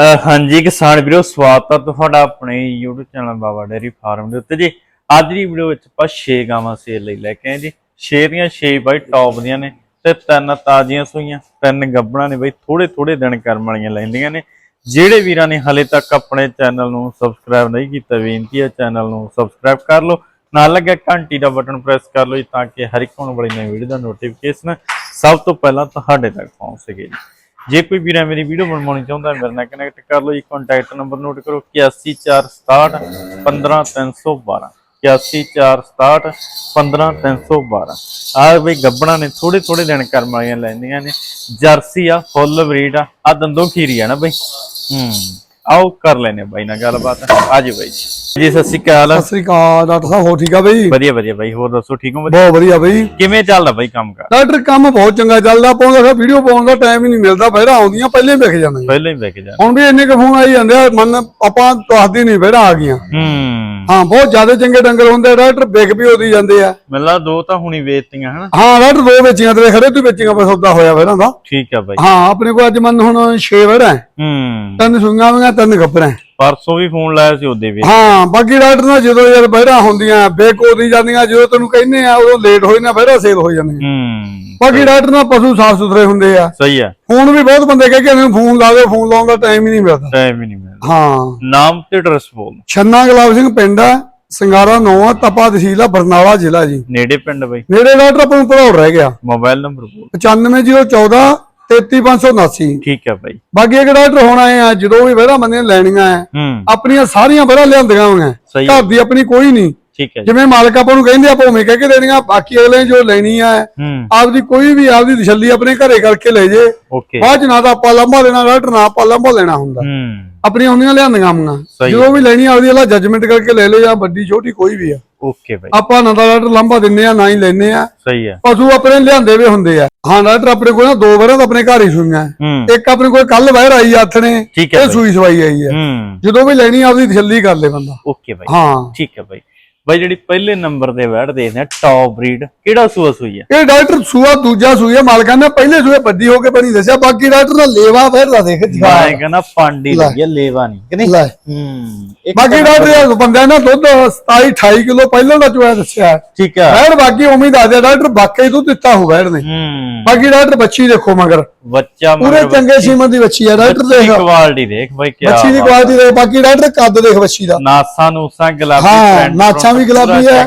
ਹਾਂਜੀ, ਕਿਸਾਨ ਵੀਰੋ, ਸਵਾਗਤ ਹੈ ਤੁਹਾਡਾ ਆਪਣੇ YouTube channel Baba dairy farm ਦੇ ਉੱਤੇ ਜੀ। ਅੱਜ ਦੀ ਵੀਡੀਓ ਵਿੱਚ ਆਪਾਂ 6 ਗਾਵਾਂ ਸੇਲ ਲਈ ਲੈ ਕੇ ਆਏ ਜੀ। 6 ਦੀਆਂ 6 ਬਾਈ ਟੌਪ ਦੀਆਂ ਨੇ ਤੇ ਤਿੰਨ ਤਾਜ਼ੀਆਂ ਸੂਈਆਂ, ਤਿੰਨ ਗੱਬਣਾ ਨੇ ਬਾਈ ਥੋੜੇ ਥੋੜੇ ਦਿਨ ਕਰਮ ਵਾਲੀਆਂ ਲੈਂਦੀਆਂ ਨੇ। ਜਿਹੜੇ ਵੀਰਾਂ ਨੇ ਹਲੇ ਤੱਕ ਆਪਣੇ ਚੈਨਲ ਨੂੰ ਸਬਸਕ੍ਰਾਈਬ ਨਹੀਂ ਕੀਤਾ, ਬੇਨਤੀ ਹੈ ਚੈਨਲ ਨੂੰ ਸਬਸਕ੍ਰਾਈਬ ਕਰ ਲਓ। ਨਾਲ ਲੱਗਿਆ ਘੰਟੀ ਦਾ ਬਟਨ ਪ੍ਰੈਸ ਕਰ ਲਓ ਜੀ, ਤਾਂ ਕਿ ਹਰ ਇੱਕ ਆਉਣ ਵਾਲੀ ਨਵੀਂ ਵੀਡੀਓ ਦਾ ਨੋਟੀਫਿਕੇਸ਼ਨ ਸਭ ਤੋਂ ਪਹਿਲਾਂ ਤੁਹਾਡੇ ਤੱਕ ਪਹੁੰਚ ਸਕੇ ਜੀ। ਜੇ ਕੋਈ ਵੀਰਾ ਮੇਰੀ ਵੀਡੀਓ ਬਣਵਾਉਣੀ ਚਾਹੁੰਦਾ ਹੈ, ਮੇਰੇ ਨਾਲ ਕਨੈਕਟ ਕਰ ਲਓ ਜੀ ਕੰਟੈਕਟ ਨੰਬਰ ਨੋਟ ਕਰੋ 8146 15312 8146 15312 ਆਹ ਬਈ ਗੱਬਣਾ ਨੇ ਥੋੜੇ ਥੋੜੇ ਦਿਨ ਕਰਮ ਵਾਲੀਆਂ ਲੈਂਦੀਆਂ ਨੇ, ਜਰਸੀ ਆ, ਫੁੱਲ ਬਰੀਡ ਆ ਆ ਦੰਦੋਂ ਖੀਰੀ ਆ ਨਾ ਬਈ। ਹੂੰ। ਆਓ ਕਰ ਲੈਨੇ ਬਾਈ ਨਾਲ ਗੱਲਬਾਤ। ਆਜੋ ਬਾਈ ਜੀ। ਜੀ ਸਤਿ ਸ਼੍ਰੀ ਅਕਾਲ। ਸਤਿ ਸ੍ਰੀ ਅਕਾਲ ਡਾਕਟਰ ਸਾਹਿਬ ਹੋ ਠੀਕ ਆ ਬਈ? ਵਧੀਆ ਵਧੀਆ ਬਾਈ ਹੋਰ ਦੱਸੋ ਠੀਕ ਹੋ? ਬਹੁਤ ਵਧੀਆ ਬਈ। ਕਿਵੇਂ ਚੱਲਦਾ ਬਾਈ ਕੰਮ ਕਰ ਡਾਕਟਰ ਕੰਮ ਬਹੁਤ ਚੰਗਾ ਚੱਲਦਾ ਪਾਉਂਦਾ ਫਿਰ ਵੀਡੀਓ ਪਾਉਣ ਦਾ ਟਾਈਮ ਹੀ ਨਹੀਂ ਮਿਲਦਾ ਪਹਿਲਾਂ ਆਉਂਦੀਆਂ ਪਹਿਲੇ ਵਿਖ ਜਾਂਦੀਆਂ। ਪਹਿਲਾਂ ਹੀ ਵਿਕ ਜਾ ਹੁਣ ਵੀ ਇੰਨੇ ਕੁ ਫੋਨ ਆਈ ਜਾਂਦੇ ਆ ਮਨ ਆਪਾਂ ਦੱਸਦੀ ਨਹੀਂ ਫਿਰ ਆ ਗਈਆਂ। ਹੂੰ। ਹਾਂ ਬਹੁਤ ਜ਼ਿਆਦਾ ਚੰਗੇ ਡੰਗਰ ਹੁੰਦੇ ਡਾਕਟਰ ਵਿਕ ਵੀ ਉਹਦੀ ਜਾਂਦੇ ਆ। ਮਿਲਾ ਦੋ ਤਾਂ ਹੁਣੀ ਵੇਚਤੀਆਂ ਹਨਾ? ਹਾਂ ਡਾਕਟਰ ਦੋ ਵੇਚੀਆਂ ਤੇ ਖੜੇ ਤੂੰ ਵੇਚੀਆਂ ਬਸ ਸੌਦਾ ਹੋਇਆ ਫਿਰ ਦਾ ਠੀਕ ਆ ਬਾਈ। ਹਾਂ ਆਪਣੇ ਕੋਲ ਅੱਜ ਮਨ ਹੁਣ 6 ਵੜਾ ਹੂੰ। ਤਿੰਨ ਸੁਈਆਂ ਵੀਆਂ ਤਿੰਨ ਗੱਪਰਾਂ ਪਰਸੋਂ ਵੀ ਫੋਨ ਲਾਇਆ ਸੀ ਉਹਦੇ ਵੀ ਹਾਂ ਬਾਕੀ ਡਾਕਟਰ ਨਾਲ ਜਦੋਂ ਯਾਰ ਬਹਿਰਾ ਹੁੰਦੀਆਂ ਬੇਕੋਦੀ ਜਾਂਦੀਆਂ ਜਦੋਂ ਤੈਨੂੰ ਕਹਿੰਦੇ ਆ ਉਦੋਂ ਲੇਟ ਹੋਈ ਨਾ ਬਹਿਰਾ ਸੇਲ ਹੋ ਜਾਂਦੀਆਂ। ਹੂੰ ਬਾਕੀ ਡਾਕਟਰ ਨਾਲ ਪਸ਼ੂ ਸਾਫ਼ ਸੁਥਰੇ ਹੁੰਦੇ ਆ। ਸਹੀ ਆ। ਫੋਨ ਵੀ ਬਹੁਤ ਬੰਦੇ ਕਹਿ ਕੇ ਮੈਨੂੰ ਫੋਨ ਲਾ ਦੇ ਫੋਨ ਲਾਉਣ ਦਾ ਟਾਈਮ ਹੀ ਨਹੀਂ ਮਿਲਦਾ। ਟਾਈਮ ਹੀ ਨਹੀਂ ਮਿਲਦਾ। ਹਾਂ। ਨਾਮ ਤੇ ਐਡਰੈਸ ਬੋਲ। ਛੰਨਾ ਗੁਲਾਬ ਸਿੰਘ ਪਿੰਡ ਆ ਸਿੰਗਾਰਾ ਨੌਂ ਤਪਾ ਤਹਿਸੀਲ ਆ ਬਰਨਾਲਾ ਜ਼ਿਲ੍ਹਾ ਜੀ। ਨੇੜੇ ਪਿੰਡ ਬਾਈ। ਨੇੜੇ ਡਾਕਟਰ ਆਪਾਂ ਨੂੰ ਭਰੌੜ ਰਹਿ ਗਿਆ। ਮੋਬਾਈਲ ਨੰਬਰ ਬੋਲ। 95014 33579 ਠੀਕ ਆ ਬਾਈ। ਬਾਕੀ ਇੱਕ ਡਾਕਟਰ ਹੁਣ ਆਏ ਆ ਜਦੋਂ ਵੀ ਵਹਿਰਾ ਬੰਦੀਆਂ ਲੈਣੀਆਂ ਆ ਹੂੰ। ਆਪਣੀਆਂ ਸਾਰੀਆਂ ਵਹਿਰਾ ਲਿਆਂਦੀਆਂ ਹੋਈਆਂ। ਘਰ ਦੀ ਆਪਣੀ ਕੋਈ ਨਹੀਂ। ਠੀਕ ਹੈ ਜਿਵੇਂ ਮਾਲਕ ਆਪਾਂ ਨੂੰ ਕਹਿੰਦੇ ਆ ਭੋਵੇਂ ਕਹਿ ਕੇ ਦੇਣੀਆਂ ਬਾਕੀ ਅਗਲੇ ਜੋ ਲੈਣੀ ਆ ਹੂੰ। ਆਪਦੀ ਕੋਈ ਵੀ ਆਪਦੀ ਤਸੱਲੀ ਆਪਣੇ ਘਰੇ ਕਰਕੇ ਲੈ ਜੇ। ਬਾਅਦ ਚ ਨਾ ਤਾਂ ਆਪਾਂ ਲੰਬਾ ਲੈਣਾ ਡਾਕਟਰ ਨਾ ਆਪਾਂ ਲੰਬਾ ਲੈਣਾ ਹੁੰਦਾ। ਹੂੰ। ਆਪਣੀਆਂ ਹੁੰਦੀਆਂ ਲਿਆਂਦੀਆਂ ਸਹੀ ਜਦੋਂ ਵੀ ਲੈਣੀ ਆਪਦੀ ਵਾਲਾ ਜੱਜਮੈਂਟ ਕਰਕੇ ਲੈ ਲੈ ਜਾਂ ਵੱਡੀ ਛੋਟੀ ਕੋਈ ਵੀ ਆ। ਓਕੇ ਬਾਈ। ਆਪਾਂ ਨਾ ਤਾਂ ਡਾਕਟਰ ਲੰਬਾ ਦਿੰਨੇ ਆ ਨਾ ਹੀ ਲੈਨੇ ਆ ਸਹੀ ਆ ਪਸ਼ੂ ਆਪਣੇ ਲਿਆਂਦੇ ਵੀ ਹੁੰਦੇ ਆ। ਹਾਂ ਡਾਕਟਰ ਆਪਣੇ ਕੋਲ ਨਾ ਦੋ ਵਾਰਾਂ ਤਾਂ ਆਪਣੇ ਘਰ ਹੀ ਸੂਈਆਂ। ਹੂੰ। ਇੱਕ ਆਪਣੇ ਕੋਲ ਕੱਲ ਬਾਹਰ ਆਈ ਆ ਆਥਣੇ ਹੈ ਇਹ। ਸੂਈ ਸਵਾਈ ਆਈ ਆ। ਹੂੰ। ਜਦੋਂ ਵੀ ਲੈਣੀ ਆਪਦੀ ਤਸੱਲੀ ਕਰ ਲੈ ਬੰਦਾ। ਓਕੇ ਬਾਈ। ਹਾਂ। ਠੀਕ ਹੈ ਬਾਈ। ਬਾਈ ਜਿਹੜੀ ਪਹਿਲੇ ਨੰਬਰ ਤੇ ਬੈਠ ਦੇਖਦੇ ਆ ਟੌਪ ਬਰੀਡ ਕਿਹੜਾ ਸੂਆ ਸੂਈ ਆ? ਇਹ ਡਾਕਟਰ ਸੂਆ ਦੂਜਾ ਸੂਆ ਮਾਲਕਾਂ ਨੇ ਪਹਿਲੇ ਸੂਏ ਵੱਡੀ ਹੋ ਕੇ ਬਣੀ ਦੱਸਿਆ ਬਾਕੀ ਡਾਕਟਰ ਦਾ ਲੇਵਾ ਫਿਰ ਦਾ ਦੇਖ ਮੈਂ ਜਗਾ ਕਹਿੰਦਾ ਪਾਂਡੀ ਲੱਗੀ ਆ, ਲੇਵਾ ਨਹੀਂ ਕਿ ਨਹੀਂ? ਹੂੰ ਇੱਕ ਬਾਕੀ ਡਾਕਟਰ ਬੰਦਿਆਂ ਨੇ ਦੁੱਧ 27 28 ਕਿਲੋ ਪਹਿਲਾਂ ਦਾ ਚੋਇਆ ਦੱਸਿਆ ਠੀਕ ਆ। ਵੈੜ ਬਾਕੀ ਉਮੀਦ ਹੀ ਦੱਸਦੇ ਡਾਕਟਰ ਬਾਕੀ ਦੁੱਧ ਦਿੱਤਾ ਹੋ ਵੈੜ ਨੇ। ਹੂੰ। ਬਾਕੀ ਡਾਕਟਰ ਬੱਚੀ ਦੇਖੋ ਮਗਰ। ਬੱਚਾ ਪੂਰੇ ਚੰਗੇ ਸੀਮਨ ਦੀ ਬੱਚੀ ਆ ਡਾਕਟਰ ਦੇਖ। ਕੁਆਲਿਟੀ ਦੇਖ ਬਾਈ ਕੀ ਬੱਚੀ ਦੀ ਕੁਆਲਿਟੀ ਦੇਖ ਬਾਕੀ ਡਾਕਟਰ ਕੱਦ ਦੇਖ ਬੱਚੀ ਦਾ। ਨਾਸਾਂ ਨੂਸਾਂ ਗੁਲਾਬੀ ਹਾਂ print ਨਾਛਾਂ ਵੀ ਗੁਲਾਬੀ ਹੈ।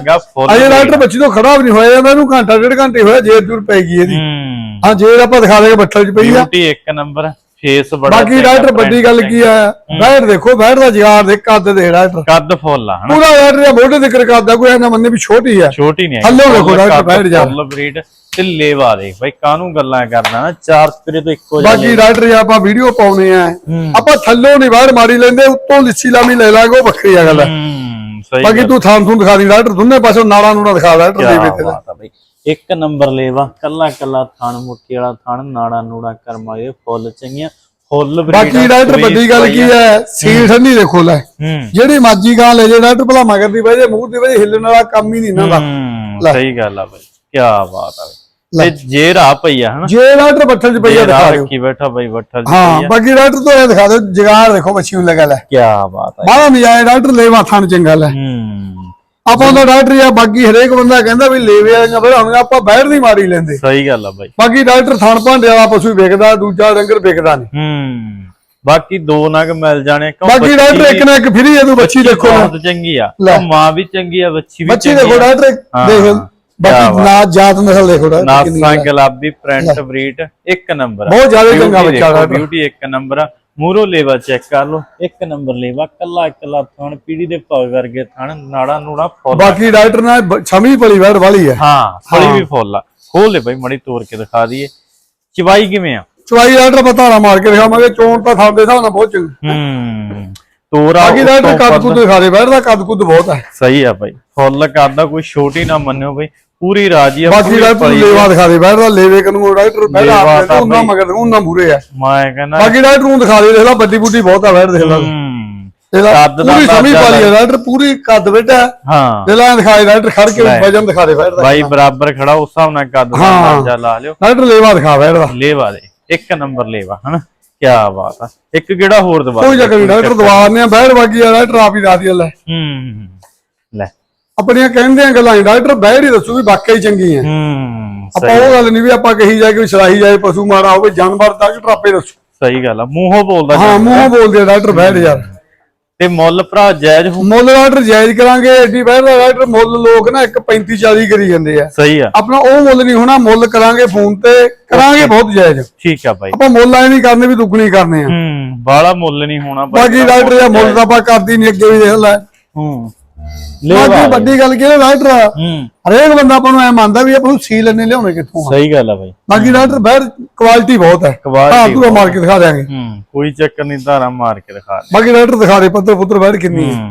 ਅਜੇ ਡਾਕਟਰ। ਬੱਚੀ ਤੋਂ ਖੜਾ ਵੀ ਨਹੀਂ ਹੋਇਆ ਜਾਂਦਾ ਇਹਨੂੰ ਘੰਟਾ ਡੇਢ ਘੰਟੇ ਹੋਇਆ ਜੇਰ ਜੂਰ ਪੈ ਗਈ ਇਹਦੀ। ਹੂੰ। ਜੇਰ ਆਪਾਂ ਦਿਖਾ ਦੇਗੇ ਬੱਠਲ 'ਚ ਪਈ ਆ। ਬਿਊਟੀ ਇੱਕ ਨੰਬਰ ਫੇਸ ਬੜਾ ਬਾਕੀ ਡਾਕਟਰ ਵੱਡੀ ਗੱਲ ਕੀ ਆ ਬੈਠ ਦੇਖੋ ਬੈਠ ਦਾ ਜਗਾਰ ਦੇ ਕੱਦ ਦੇ ਡਾਕਟਰ ਕੱਦ ਫੁੱਲ ਆ ਹਨਾ। ਪੂਰਾ ਡਾਕਟਰ ਮੋਢੇ ਤੇ ਕਰ ਕਰਦਾ ਕੋਈ ਇਹਨਾਂ ਮੰਨੇ ਵੀ ਛੋਟੀ ਆ ਛੋਟੀ ਨਹੀਂ ਥੱਲੇ ਵੇਖੋ ਡਾਕਟਰ ਬੈਠ ਜਾ। ਫੁੱਲ ਬਰੀਡ ਤੇ ਲੇਵਾ ਦੇਖ ਬਾਈ ਕਾਹਨੂੰ ਗੱਲਾਂ ਕਰਦਾ ਨਾ ਚਾਰ ਸਪਰੇ ਤੋਂ ਇੱਕੋ ਜਿਹਾ ਬਾਕੀ ਡਾਕਟਰ ਜੇ ਆਪਾਂ ਵੀਡੀਓ ਪਾਉਨੇ ਆ। ਆਪਾਂ ਥੱਲੋਂ ਨਹੀਂ ਬਾਹਰ ਮਾਰੀ ਲੈਂਦੇ ਉੱਤੋਂ ਲਿੱਸੀ ਲਾਮੀ ਲੈ ਲਾਂਗੇ ਉਹ ਵੱਖਰੀ ਆ ਗੱਲ। ਸਹੀ ਬਾਕੀ ਤੂੰ ਥਾਂ ਥੂੰ ਦਿਖਾ ਦੀ ਡਾਕਟਰ ਦੋਨੇ ਪਾਸੋਂ ਨਾਲਾਂ ਨੂੜਾ ਦਿਖਾ ਡਾਕਟਰ ਦੇ ਵਿੱਚ ਬਾਤ ਆ ਬਈ। ਇੱਕ ਨੰਬਰ ਲੇਵਾ ਕੱਲਾ ਕੱਲਾ ਥਣ ਮੁੱਠੀ ਵਾਲਾ ਥਣ ਨਾੜਾ ਨੂੜਾ ਕਰਮ ਵਾਲੇ ਫੁੱਲ ਚੰਗੀਆਂ ਫੁੱਲ ਬਾਕੀ ਡਾਕਟਰ ਵੱਡੀ ਗੱਲ ਕੀ ਹੈ ਸੀਲ ਠੰਡੀ ਦੇਖੋ ਲੈ। ਜਿਹੜੀ ਮਾਜੀ ਗਾਂ ਲੈ ਜੇ ਡਾਕਟਰ ਭਲਾ ਮਗਰ ਦੀ ਵਜੇ ਮੂੰਹ ਦੀ ਵਜੇ ਹਿੱਲਣ ਵਾਲਾ ਕੰਮ ਹੀ ਨਹੀਂ ਇਹਨਾਂ ਦਾ। ਸਹੀ ਗੱਲ ਆ ਬਈ ਕੀ ਬਾਤ ਆ ਬਈ। ਤੇ ਜੇ ਰਾਹ ਪਈ ਆ ਹਨਾ? ਜੇ ਡਾਕਟਰ ਬੱਠਲ 'ਚ ਪਈਆ ਦਿਖਾ ਦਿਓ। ਰੱਖੀ ਬੈਠਾ ਬਈ ਬੱਠਲ ਹਾਂ ਬਾਕੀ ਡਾਕਟਰ ਤੋਂ ਇਹ ਦਿਖਾ ਦਿਓ ਜਗਾਰ ਦੇਖੋ ਬੱਚੀ ਨੂੰ ਲਗਾ ਲੈ। ਕੀ ਬਾਤ ਆ ਬਾਹਲਾ ਨਜਾਇਜ਼ ਡਾਕਟਰ ਲੈਵਾ ਥਣ ਚੰਗਾ ਲੈ। ਹੂੰ। ਆਪਾਂ ਦਾ ਡਾਕਟਰ ਆ ਬਾਕੀ ਹਰੇਕ ਬੰਦਾ ਕਹਿੰਦਾ ਵੀ ਲੈਵੇ ਵਾਲੀਆਂ ਫਿਰ ਹੁਣ ਆਪਾਂ ਬਹਿਰ ਨਹੀਂ ਮਾਰੀ ਲੈਂਦੇ। ਸਹੀ ਗੱਲ ਆ ਬਾਈ। ਬਾਕੀ ਡਾਕਟਰ ਥਣ ਭਾਂਡੇ ਵਾਲਾ ਪਸ਼ੂ ਹੀ ਵਿਕਦਾ ਦੂਜਾ ਡੰਗਰ ਵਿਕਦਾ ਨਹੀਂ। ਹੂੰ। ਬਾਕੀ ਦੋ ਨਗ ਮਿਲ ਜਾਣੇ ਕਿਉਂ ਬਾਕੀ ਡਾਕਟਰ ਇੱਕ ਨਾ ਇੱਕ ਫਰੀ ਇਹਨੂੰ ਬੱਚੀ ਦੇਖੋ। ਬਹੁਤ ਚੰਗੀ ਆ। ਮਾਂ ਵੀ ਚੰਗੀ ਆ ਬੱਚੀ ਵੀ ਬੱਚੀ ਦੇਖੋ। ਡਾਕਟਰ ਹਾਂ। ਦੇਖ ਬਾਕੀ ਬਾਤ। ਨਾ ਜਾਤ ਨਸਲ ਦੇਖੋ ਡਾਕਟਰ ਕਿੰਨੀ ਨਾਸਾਂ ਹੈ। ਗੁਲਾਬੀ ਪ੍ਰਿੰਟ ਬਰੀਡ ਇੱਕ ਨੰਬਰ ਬਹੁਤ ਜ਼ਿਆਦਾ ਚੰਗਾ ਬੱਚਾ ਡਾਕਟਰ। ਬਿਊਟੀ ਇੱਕ ਨੰਬਰ ਆ। ਮੂਰੋ ਲੇਵਾ ਚੈੱਕ ਕਰ ਲਓ। ਇੱਕ ਨੰਬਰ ਲੇਵਾ ਕੱਲਾ ਕੱਲਾ ਥਣ ਪੀੜੀ ਦੇ ਪਗ ਵਰਗੇ ਥਣ ਨਾੜਾ ਨੂੜਾ ਫੁੱਲ। ਬਾਕੀ ਡਾਕਟਰ ਨਾਲ ਬ- ਛਮੀ ਪਲੀ ਵੜ ਵਾਲੀ ਹੈ। ਹਾਂ ਫਲੀ ਵੀ ਫੁੱਲ ਆ। ਖੋਲ ਲੈ ਬਈ ਮੜੀ ਤੋੜ ਕੇ ਦਿਖਾ ਦਈਏ। ਚਵਾਈ ਕਿਵੇਂ ਆ? ਚਵਾਈ ਡਾਕਟਰ ਪਤਾਲਾ ਮਾਰ ਕੇ ਦਿਖਾਵਾਂਗੇ। ਚੋਣ ਤਾਂ ਦੇ ਹਿਸਾਬ ਨਾਲ ਬਹੁਤ ਚੰਗੀ। ਹੂੰ। ਤੋਰਾ ਬਾਕੀ ਡਾਕਟਰ ਉੱਤੋਂ ਕੱਦ ਕੁੱਦ ਦਿਖਾ ਦੇ ਬੈਠ ਦਾ ਕੱਦ ਕੁੱਦ ਬਹੁਤ ਹੈ। ਸਹੀ ਆ ਬਾਈ। ਫੁੱਲ ਕਰਦਾ ਕੋਈ ਛੋਟੀ ਨਾ ਮੰਨਿਓ ਬਈ। ਪੂਰੀ ਰਾਜੀ ਆ ਬਾਕੀ ਪਲੀ ਆ। ਲੇਵਾ ਦਿਖਾ ਦੇ ਬੈਠ ਦਾ ਲੇਵੇ ਕਨੂੰ ਡਾਕਟਰ ਬੈਠ ਲੇਵਾ ਤਾਂ ਉਹਨਾਂ ਮਗਰ ਉਹਨਾਂ ਮੂਰੇ ਆ। ਮੈਂ ਕਹਿੰਦਾ ਬਾਕੀ ਡਾਕਟਰ ਨੂੰ ਦਿਖਾ ਦੇ ਦੇਖ ਲਾ ਵੱਡੀ ਬੁੱਢੀ ਬਹੁਤ ਆ ਬੈਠ ਦੇਖ ਲਾ। ਹੂੰ। ਇਹਦਾ ਕੱਦ ਦਾ ਪੂਰੀ ਸਮੀ ਪਾਲੀ ਡਾਕਟਰ ਪੂਰੀ ਕੱਦ ਬੈਠਾ ਹਾਂ। ਦੇ ਲਾ ਦਿਖਾਏ ਡਾਕਟਰ ਖੜ ਕੇ। ਵਜਨ ਦਿਖਾ ਦੇ ਬੈਠ ਦਾ ਬਰਾਬਰ ਖੜਾ ਉਸ ਹਿਸਾਬ ਨਾਲ ਕੱਦ ਦਾ। ਅੰਦਾਜ਼ਾ ਲਾ ਲਿਓ। ਡਾਕਟਰ ਲੇਵਾ ਦਿਖਾ ਦਾ। ਲੇਵਾ ਦੇ ਇੱਕ ਨੰਬਰ ਲੇਵਾ ਹਨਾ? ਕੀ ਬਾਤ ਆ। ਇੱਕ ਕਿਹੜਾ ਹੋਰ ਦਵਾ ਕੋਈ ਚੱਕਰ। ਨਹੀਂ ਡਾਕਟਰ ਦਵਾ ਨੇ ਬਹਿਰ ਵਾਗੀ ਆ ਡਾਕਟਰ ਆਪ ਹੀ ਦੱਸ ਦਿਆ ਲੈ। ਹੂੰ ਲੈ। ਆਪਣੀਆਂ ਕਹਿੰਦੇ ਆ ਗੱਲਾਂ ਡਾਕਟਰ ਬਹਿਰ ਹੀ ਦੱਸੂ ਵੀ ਵਾਕਈ ਚੰਗੀ ਆ ਹੂੰ ਆਪਾਂ ਉਹ ਗੱਲ। ਨਹੀਂ ਵੀ ਆਪਾਂ ਕਹੀ ਜਾਏ ਕਿ ਸਲਾਹੀ ਜਾਏ ਪਸ਼ੂ ਮਾਰਾ ਹੋਵੇ ਜਾਨਵਰ ਡਾਕਟਰ ਆਪੇ ਦੱਸੂ। ਸਹੀ ਗੱਲ ਆ ਮੂੰਹੋਂ ਬੋਲਦਾ ਹਾਂ ਮੂੰਹ ਬੋਲਦੇ ਆ ਡਾਕਟਰ ਬਹਿਰ ਯਾਰ। ਤੇ ਮੁੱਲ ਭਰਾ ਜਾਇਜ਼ ਹੋ ਮੁੱਲ ਡਾਕਟਰ ਜਾਇਜ਼ ਕਰਾਂਗੇ ਐਡੀ ਬਹਿਰ ਦਾ ਡਾਕਟਰ ਮੁੱਲ ਲੋਕ ਨਾ 1.35 40 ਕਰੀ ਜਾਂਦੇ ਆ। ਸਹੀ ਆ। ਆਪਣਾ ਉਹ ਮੁੱਲ ਨਹੀਂ ਹੋਣਾ ਮੁੱਲ ਕਰਾਂਗੇ ਫੋਨ ਤੇ ਕਰਾਂਗੇ ਬਹੁਤ ਜਾਇਜ਼। ਠੀਕ ਆ ਬਾਈ। ਆਪਾਂ ਮੁੱਲ ਐ ਨਹੀਂ ਕਰਨੇ ਵੀ ਦੁੱਗਣੀ ਕਰਨੇ ਆ। ਹੂੰ ਬਾਲਾ ਮੁੱਲ ਨਹੀਂ ਹੋਣਾ ਬਾਕੀ ਡਾਕਟਰ ਦਾ ਮੁੱਲ ਤਾਂ ਆਪਾਂ ਕਰਦੀ ਨਹੀਂ ਅੱਗੇ ਵੀ ਦੇਖ ਲੈ। ਹੂੰ। ਲੈ ਬਾਕੀ ਵੱਡੀ ਗੱਲ ਕੀ ਹੈ। ਹਰੇਕ ਬੰਦਾ ਆਪਾਂ ਨੂੰ ਐ ਮੰਨਦਾ ਵੀ ਆਪਾਂ ਨੂੰ ਸੀਲ ਇੰਨੇ ਲਿਆਉਣੇ ਕਿੱਥੋਂ ਆ। ਸਹੀ ਗੱਲ ਆ ਬਾਈ। ਬਾਕੀ ਡਾਕਟਰ ਬਾਹਰ ਕੁਆਲਿਟੀ ਬਹੁਤ ਹੈ। Quality ਹਾਂ ਤੂੰ ਮਾਰ ਕੇ ਦਿਖਾ ਦਿਆਂਗੇ। ਹੂੰ ਕੋਈ ਚੱਕਰ ਨਹੀਂ ਧਾਰਾ ਮਾਰ ਕੇ ਦਿਖਾ ਦੇ। ਬਾਕੀ ਡਾਕਟਰ ਦਿਖਾ ਦੇ ਪੱਤਰ ਪੁੱਤਰ ਬੈਠ ਕਿੰਨੀ ਹੈ।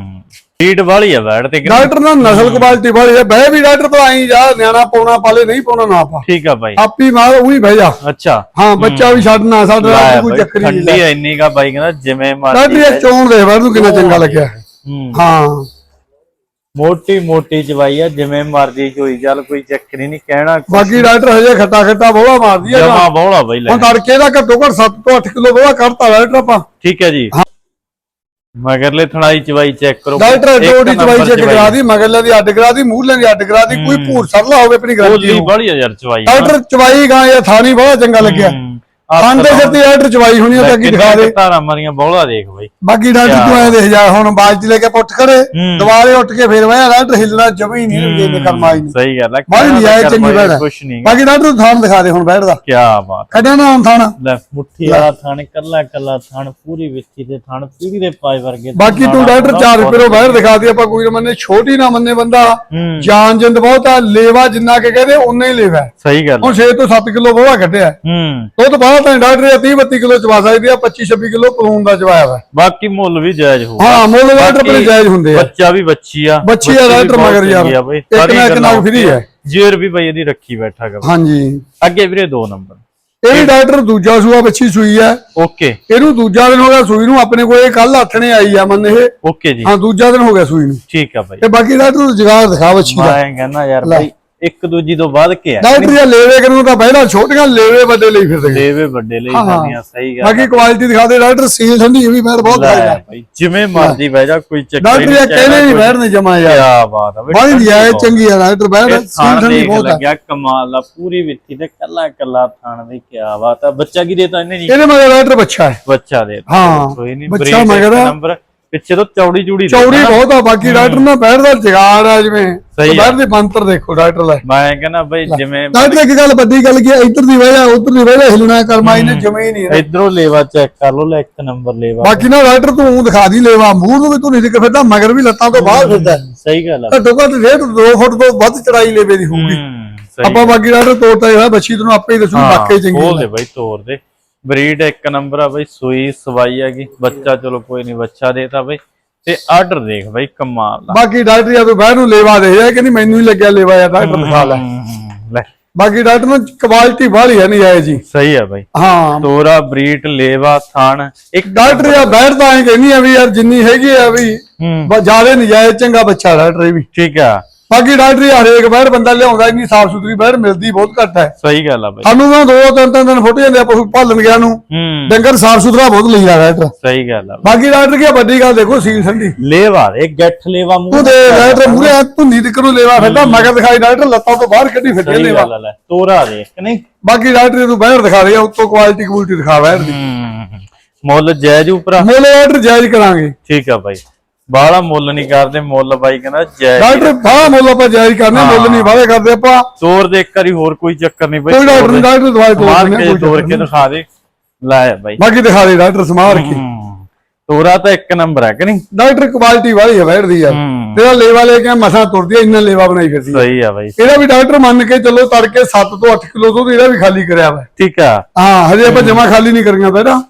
ਰੀਡ ਵਾਲੀ ਆ ਬੈੜ ਤੇ ਡਾਕਟਰ ਨਾਲ ਨਸਲ ਕੁਆਲਿਟੀ ਵਾਲੀ ਹੈ। ਬਹਿ ਵੀ ਡਾਕਟਰ ਤੋਂ ਆਈ ਜਾ ਨਿਆਣਾ ਪਾਉਣਾ ਪਾਲੇ ਨਹੀਂ ਪਾਉਣਾ ਨਾ ਪਾ। ਠੀਕ ਆ ਬਾਈ। ਆਪੀ ਮਾਰ ਉਹੀ ਬਹਿ ਜਾ। ਅੱਛਾ। ਹਾਂ ਬੱਚਾ ਵੀ ਛੱਡਣਾ ਸਾਡਾ ਕੋਈ ਚੱਕਰ ਨਹੀਂ ਠੰਡੀ ਇੰਨੀ ਕਾ ਬਾਈ ਕਹਿੰਦਾ ਜਿਵੇਂ ਡਾਕਟਰ ਮਰਜ਼ੀ ਇਹ ਚੋਣ ਦੇ ਬਾਹਰ ਨੂੰ ਕਿੰਨਾ ਚੰਗਾ ਲੱਗਿਆ। ਹੂੰ। ਹਾਂ। ਮੋਟੀ ਮੋਟੀ ਚਵਾਈ ਆ ਜਿਵੇਂ ਮਰਜ਼ੀ ਚੋਈ ਚੱਲ ਕੋਈ ਚੱਕਰ ਨਹੀਂ ਕਹਿਣਾ ਬਾਕੀ ਡਾਕਟਰ ਹਜੇ ਖੱਟਾ ਖੱਟਾ ਬੋਲਾ ਮਾਰਦੀ ਹੈ ਜਮਾ ਬੋਲਾ ਬਾਈ ਲੈ। ਹੁਣ ਤੜਕੇ ਦਾ ਘੱਟੋ ਘੱਟ 7 ਤੋਂ 8 ਕਿਲੋ ਬੋਲਾ ਕੱਢਤਾ ਡਾਕਟਰ ਆਪਾਂ। ਠੀਕ ਹੈ ਜੀ। ਮਗਰਲੇ ਥਣਾਈ ਚਵਾਈ ਚੈੱਕ ਕਰੋ। ਡਾਕਟਰ ਇੱਕ ਡੋਡੀ ਚਵਾਈ ਚੈੱਕ ਕਰਾ ਦੀ ਮਗਰਲੇ ਦੀ ਅੱਡ ਕਰਾ ਦੀ ਮੂਹਲੇ ਦੀ ਅੱਡ ਕਰਾ ਦੀ ਕੋਈ ਭੂਰ ਸਰਲਾ ਹੋਵੇ ਆਪਣੀ ਗਰੰਟੀ ਬੋਲੀ ਬੜੀ ਆ ਯਾਰ ਚਵਾਈ। ਡਾਕਟਰ ਚਵਾਈ ਗਾਂ ਜਾਂ ਥਾਣੀ ਬਹੁਤ ਚੰਗਾ ਲੱਗਿਆ। ਖਾਂਦੇ ਸਿਰ ਤੇ ਡਾਕਟਰ ਚਵਾਈ ਹੋਣੀ ਆ ਤਾਂ ਕੀ ਦਿਖਾ ਦੇ। ਤਾਰਾ ਮਰੀਆਂ ਬੋਲਾ ਦੇਖ ਬਾਈ। ਬਾਕੀ ਡਾਕਟਰ ਤੂੰ ਐ ਦੇਖ ਜਾ ਹੁਣ ਬਾਜ ਲੈ ਕੇ ਪੁੱਟ ਖੜੇ। ਦੁਬਾਰੇ ਉੱਠ ਕੇ ਫੇਰ ਵਾਇਆ ਡਾਕਟਰ ਹਿੱਲਣਾ ਜਮੇ ਨਹੀਂ ਲੱਗੇ ਨੇ ਕਰਮ ਆਈ ਨਹੀਂ ਸਹੀ ਗੱਲ ਹੈ ਬਾਹਲੀ ਨਹੀਂ ਆਏ ਚੰਗੀ ਬੈਠ ਕੁਛ ਨਹੀਂ ਬਾਕੀ ਡਾਕਟਰ ਤੂੰ ਥਾਣ ਦਿਖਾ ਦੇ ਹੁਣ ਬੈਠ ਦਾ। ਕੀ ਬਾਤ। ਕੱਢਿਆ ਨਾ ਹੁਣ ਥਾਣ। ਲੈ ਮੁੱਠੀ ਵਾਲਾ ਥਣ ਕੱਲਾ ਕੱਲਾ ਥਣ ਪੂਰੀ ਵਿੱਚੀ ਦੇ ਥਣ ਪੀੜੀ ਦੇ ਪਾਏ ਵਰਗੇ ਬਾਕੀ ਤੂੰ ਡਾਕਟਰ ਚਾਰ ਰੁਪਏ ਬਾਹਰ ਦਿਖਾ ਦੇ ਆਪਾਂ ਕੋਈ ਨਾ ਮੰਨੇ ਛੋਟੀ ਨਾ ਮੰਨੇ ਬੰਦਾ। ਜਾਨ ਜਿੰਦ ਬਹੁਤ ਆ ਲੇਵਾ ਜਿੰਨਾ ਕਿ ਕਹਦੇ ਉਨਾ ਹੀ ਲੇਵਾ। ਸਹੀ ਗੱਲ ਹੁਣ 6 ਤੋਂ 7 ਕਿਲੋ ਬੋਹਾ ਕੱਢਿਆ। ਹੈ। ਹੂੰ ਉਹ ਤੋਂ ਬਾਅਦ ਤਾਂ ਡਾਕਟਰ ਇਹ 30 32 ਕਿਲੋ ਚਵਾ ਸਕਦੀ ਆ 25 26 ਕਿਲੋ ਪਲੂਨ ਦਾ ਚਵਾਇਆ ਵਾ। ਬਾਕੀ ਮੁੱਲ ਵੀ ਜਾਇਜ਼ ਹੋਊ ਹਾਂ ਮੁੱਲ ਡਾਕਟਰ ਆਪਣੇ ਜਾਇਜ਼ ਹੁੰਦੇ ਆ। ਬੱਚਾ ਵੀ ਬੱਚੀ ਆ ਬੱਚੀ ਆ ਡਾਕਟਰ ਮਗਰ ਯਾਰ। ਇੱਕ ਨਾ ਇੱਕ ਨਾਲ ਫਰੀ ਹੈ। ਜੇਰ ਵੀ ਬਈ ਇਹਦੀ ਰੱਖੀ ਬੈਠਾ ਗਾ। ਹਾਂਜੀ। ਅੱਗੇ ਵੀਰੇ ਦੋ ਨੰਬਰ। ਇਹ ਵੀ ਡਾਕਟਰ ਦੂਜਾ ਸੂਆ ਬੱਚੀ ਸੂਈ ਆ। ਓਕੇ। ਇਹਨੂੰ ਦੂਜਾ ਦਿਨ ਹੋ ਗਿਆ ਸੂਈ ਨੂੰ ਆਪਣੇ ਕੋਲੇ ਕੱਲ ਹੱਥਣੇ ਆਈ ਆ ਮੰਨ ਇਹ। ਓਕੇ ਜੀ। ਹਾਂ ਦੂਜਾ ਦਿਨ ਹੋ ਗਿਆ ਸੂਈ ਨੂੰ। ਠੀਕ ਆ ਬਾਈ। ਤੇ ਬਾਕੀ ਡਾਕਟਰ ਜਗਾਰ ਦਿਖਾ ਬੱਚੀ ਦਾ। ਮੈਂ ਕਹਿੰਦਾ ਯਾਰ ਬਾਈ ਇੱਕ ਦੂਜੀ ਤੋਂ ਬਾਅਦ ਕੀ ਆ। ਡਾਕਟਰ ਇਹ ਲੇਵੇ ਕਰੂ ਤਾਂ ਪਹਿਲਾਂ ਛੋਟੀਆਂ ਲੇਵੇ ਵੱਡੇ ਲਈ ਫਿਰਦੇ ਦੇਵੇ ਵੱਡੇ ਲਈ ਜਾਂਦੀਆਂ ਸਹੀ ਗੱਲ ਬਾਕੀ ਕੁਆਲਿਟੀ ਦਿਖਾ ਦੇ ਡਾਕਟਰ ਸੀਲ ਠੰਡੀ ਇਹ ਵੀ ਮੈਂ ਬਹੁਤ ਖਾਈ ਬਾਈ ਜਿਵੇਂ ਮਰਜ਼ੀ ਬਹਿ ਜਾ ਕੋਈ ਚੱਕਰ ਡਾਕਟਰ ਇਹ ਕਹਿੰਦੇ ਨਹੀਂ ਬੈਠ ਨਹੀਂ ਜਮਾ ਯਾਰ। ਕੀ ਬਾਤ ਆ ਬਾਹਲੀ ਦੀ ਆਏ ਚੰਗੀ ਆ ਡਾਕਟਰ ਬੈਠ ਇਹ ਸੀਲ ਠੰਡੀ ਬਹੁਤ ਆ। ਲੱਗਿਆ ਕਮਾਲ ਆ ਪੂਰੀ ਵਿੱਥੀ ਤੇ ਕੱਲਾ ਕੱਲਾ ਥਾਣ ਦੀ ਕੀ ਬਾਤ ਆ। ਬੱਚਾ ਕੀ ਦੇਤਾ ਇਹਨੇ ਜੀ? ਇਹਦੇ ਮਗਰ ਡਾਕਟਰ ਬੱਚਾ ਹੈ। ਬੱਚਾ ਦੇ ਹਾਂ, ਕੋਈ ਨਹੀਂ ਬੱਚਾ ਮਗਰ। ਨੰਬਰ ਪਿੱਛੇ ਤੋਂ ਚੌੜੀ ਚੂੜੀ ਚੌੜੀ। ਬਹੁਤ ਆ ਬਾਕੀ ਡਾਕਟਰ ਨਾ ਬੈਠ ਦਾ ਜਗਾੜ ਆ ਜਿਵੇਂ। ਬੈਠ ਦੇ ਮੰਤਰ ਦੇਖੋ ਡਾਕਟਰ ਲੈ। ਮੈਂ ਕਹਿੰਦਾ ਬਈ ਜਿਵੇਂ ਡਾਕਟਰ ਇੱਕ ਗੱਲ ਵੱਡੀ ਗੱਲ ਕੀ ਇੱਧਰ ਦੀ ਵਜ੍ਹਾ ਉੱਧਰ ਦੀ ਵਜ੍ਹਾ ਹਿਲਣਾ ਕਰਮਾਈ ਨੇ ਜਮੇ ਹੀ ਨਹੀਂ। ਇਧਰੋਂ ਲੇਵਾ ਚੈੱਕ ਕਰ ਲੋ ਲੈ ਇੱਕ ਨੰਬਰ ਲੇਵਾ। ਬਾਕੀ ਨਾ ਡਾਕਟਰ ਤੂੰ ਊਂ ਦਿਖਾ ਦੀ ਲੈਵਾ ਮੂੰਹ ਨੂੰ ਵੀ ਤੂੰ ਨਹੀਂ ਦਿਖ ਫਿਰਦਾ ਮਗਰ ਵੀ ਲੱਤਾਂ ਤੋਂ ਬਾਹਰ ਫਿਰਦਾ। ਸਹੀ ਗੱਲ ਆ। ਘੱਟੋ ਘੱਟ ਰੇਟ 2 ਫੁੱਟ ਤੋਂ ਵੱਧ ਚੜਾਈ ਲੈਵੇ ਦੀ ਹੋਊਗੀ। ਆਪਾਂ ਬਾਕੀ ਡਾਕਟਰ ਤੋੜਤਾ ਜਿਹੜਾ ਬੱਚੀ ਤੈਨੂੰ ਆਪੇ ਹੀ ਦੱਸੂ ਵਾਕਈ ਚੰਗੀ ਖੋਲ ਦੇ ਬਈ ਤੋਰ ਦੇ। ਬਰੀਡ ਇੱਕ ਨੰਬਰ ਆ ਬਈ ਸੂਈ ਸਵਾਈ ਹੈਗੀ। ਬੱਚਾ ਚਲੋ ਕੋਈ ਨਹੀਂ ਬੱਚਾ ਦੇਤਾ ਬਈ। ਤੇ ਆਰਡਰ ਦੇਖ ਬਈ ਕਮਾਲ ਦਾ ਬਾਕੀ ਡਾਕਟਰ ਜਾਂ ਤੂੰ ਬਾਹਰ ਨੂੰ ਲੈਵਾ ਦੇ ਜਾ ਕਹਿੰਦੀ ਮੈਨੂੰ ਹੀ ਲੱਗਿਆ ਲੈਵਾ ਯਾਰ ਡਾਕਟਰ ਦਿਖਾ ਲੈ। ਹੂੰ, ਲੈ। ਬਾਕੀ ਡਾਕਟਰ ਨੂੰ ਕੁਆਲਿਟੀ ਬਾਹਲੀ ਹੈ ਨਹੀਂ ਆਏ ਜੀ। ਸਹੀ ਆ ਬਈ। ਹਾਂ। ਤੋਰਾ ਬਰੀਡ ਲੇਵਾ ਥਾਣ ਇੱਕ ਡਾਕਟਰ ਜਾਂ ਬੈਠ ਤਾਂ ਐ ਕਹਿੰਦੀ ਆ ਵੀ ਯਾਰ ਜਿੰਨੀ ਹੈਗੀ ਆ ਵੀ ਹੂੰ। ਜ਼ਿਆਦਾ ਨਜਾਇਜ਼ ਚੰਗਾ ਬੱਚਾ ਡਾਕਟਰ ਵੀ। ਠੀਕ ਆ। ਬਾਕੀ ਡਾਕਟਰ ਹਰੇਕ ਬਾਹਰ ਬੰਦਾ ਲਿਆਉਂਦਾ ਇੰਨੀ ਸਾਫ਼ ਸੁਥਰੀ ਬਾਹਰ ਮਿਲਦੀ ਬਹੁਤ ਘੱਟ ਹੈ। ਸਹੀ ਗੱਲ ਆ ਬਈ। ਸਾਨੂੰ ਤਾਂ ਦੋ ਤਿੰਨ ਤਿੰਨ ਦਿਨ ਫੁੱਟ ਜਾਂਦੇ ਆ ਪਸ਼ੂ ਭਾਲਣ ਗਿਆ ਨੂੰ। ਡੰਗਰ ਸਾਫ਼ ਸੁਥਰਾ ਬਹੁਤ ਲਈਦਾ ਡਾਕਟਰ। ਸਹੀ ਗੱਲ ਆ। ਬਾਕੀ ਡਾਕਟਰ ਕੀ ਵੱਡੀ ਗੱਲ ਦੇਖੋ ਸੀਲ ਠੰਡੀ ਲੇਵਾ ਦੇ ਗੱਠ ਲੇਵਾ ਮੂੰਹ ਤੂੰ ਦੇ ਡਾਕਟਰ ਮੂਰੇ ਧੁੰਨੀ ਤੱਕ ਨੂੰ ਲੈਵਾ ਫਿਰਦਾ ਮਗਰ ਦਿਖਾਈ ਡਾਕਟਰ ਲੱਤਾਂ ਤੋਂ ਬਾਹਰ ਕੱਢੀ ਫਿਰਦੀ ਸਹੀ ਲੈਵਾ। ਤੋਰਾ ਦੇ ਕਿ ਨਹੀਂ? ਬਾਕੀ ਡਾਕਟਰ ਤੂੰ ਬਾਹਰ ਦਿਖਾ ਰਿਹਾ ਉੱਤੋਂ ਕੁਆਲਿਟੀ ਕੁਆਲਿਟੀ ਦਿਖਾ ਬਾਹਰ ਦੀ। ਮੁੱਲ ਜਾਇਜ਼ ਉਪਰਾ। ਮੁੱਲ ਡਾਕਟਰ ਜਾਇਜ਼ ਕਰਾਂਗੇ। ਠੀਕ ਆ ਬਾਈ। ਬਾਹਲਾ ਮੁੱਲ ਨਹੀਂ ਕਰਦੇ ਮੁੱਲ ਬਾਈ ਕਹਿੰਦਾ ਜਾਇਜ਼ ਡਾਕਟਰ ਬਾਹਰ ਮੁੱਲ ਆਪਾਂ ਜਾਇਜ਼ ਕਰਨੇ ਮੁੱਲ ਨਹੀਂ ਵਾਲੇ ਕਰਦੇ ਆਪਾਂ। ਤੋਰ ਦੇ ਇੱਕ ਵਾਰੀ ਹੋਰ ਕੋਈ ਚੱਕਰ ਨਹੀਂ ਬਈ ਕੋਈ ਡਾਕਟਰ ਦਵਾਈ ਕੇ ਤੋਰ ਚੱਕਰ ਕੇ ਦਿਖਾ ਦੇ। ਲੈ ਬਾਈ। ਬਾਕੀ ਦਿਖਾ ਦੇ ਡਾਕਟਰ ਸਮਾਰ ਕੇ। ਤੋਰਾ ਤਾਂ ਇੱਕ ਨੰਬਰ ਹੈ ਕਿ ਨਹੀਂ? ਡਾਕਟਰ ਕੁਆਲਿਟੀ ਵਾਲੀ ਹੈ ਬੈਠਦੀ ਯਾਰ ਤੇਰਾ ਲੇਵਾ ਲੈ ਕੇ ਮਸਾ ਤੁਰਦੀ ਆ ਇੰਨਾ ਲੇਵਾ ਬਣਾਈ ਫਿਰਦੀ। ਸਹੀ ਆ ਬਾਈ। ਇਹਦਾ ਵੀ ਡਾਕਟਰ ਮੰਨ ਕੇ ਚੱਲੋ ਤੜਕੇ 7 ਤੋਂ 8 ਕਿਲੋ ਦੁੱਧ ਇਹਦਾ ਵੀ ਖਾਲੀ ਕਰਿਆ ਵਾ। ਠੀਕ ਆ। ਹਾਂ ਹਜੇ ਆਪਾਂ ਜਮਾ ਖਾਲੀ ਨਹੀਂ ਕਰੀਆਂ ਪਹਿਲਾਂ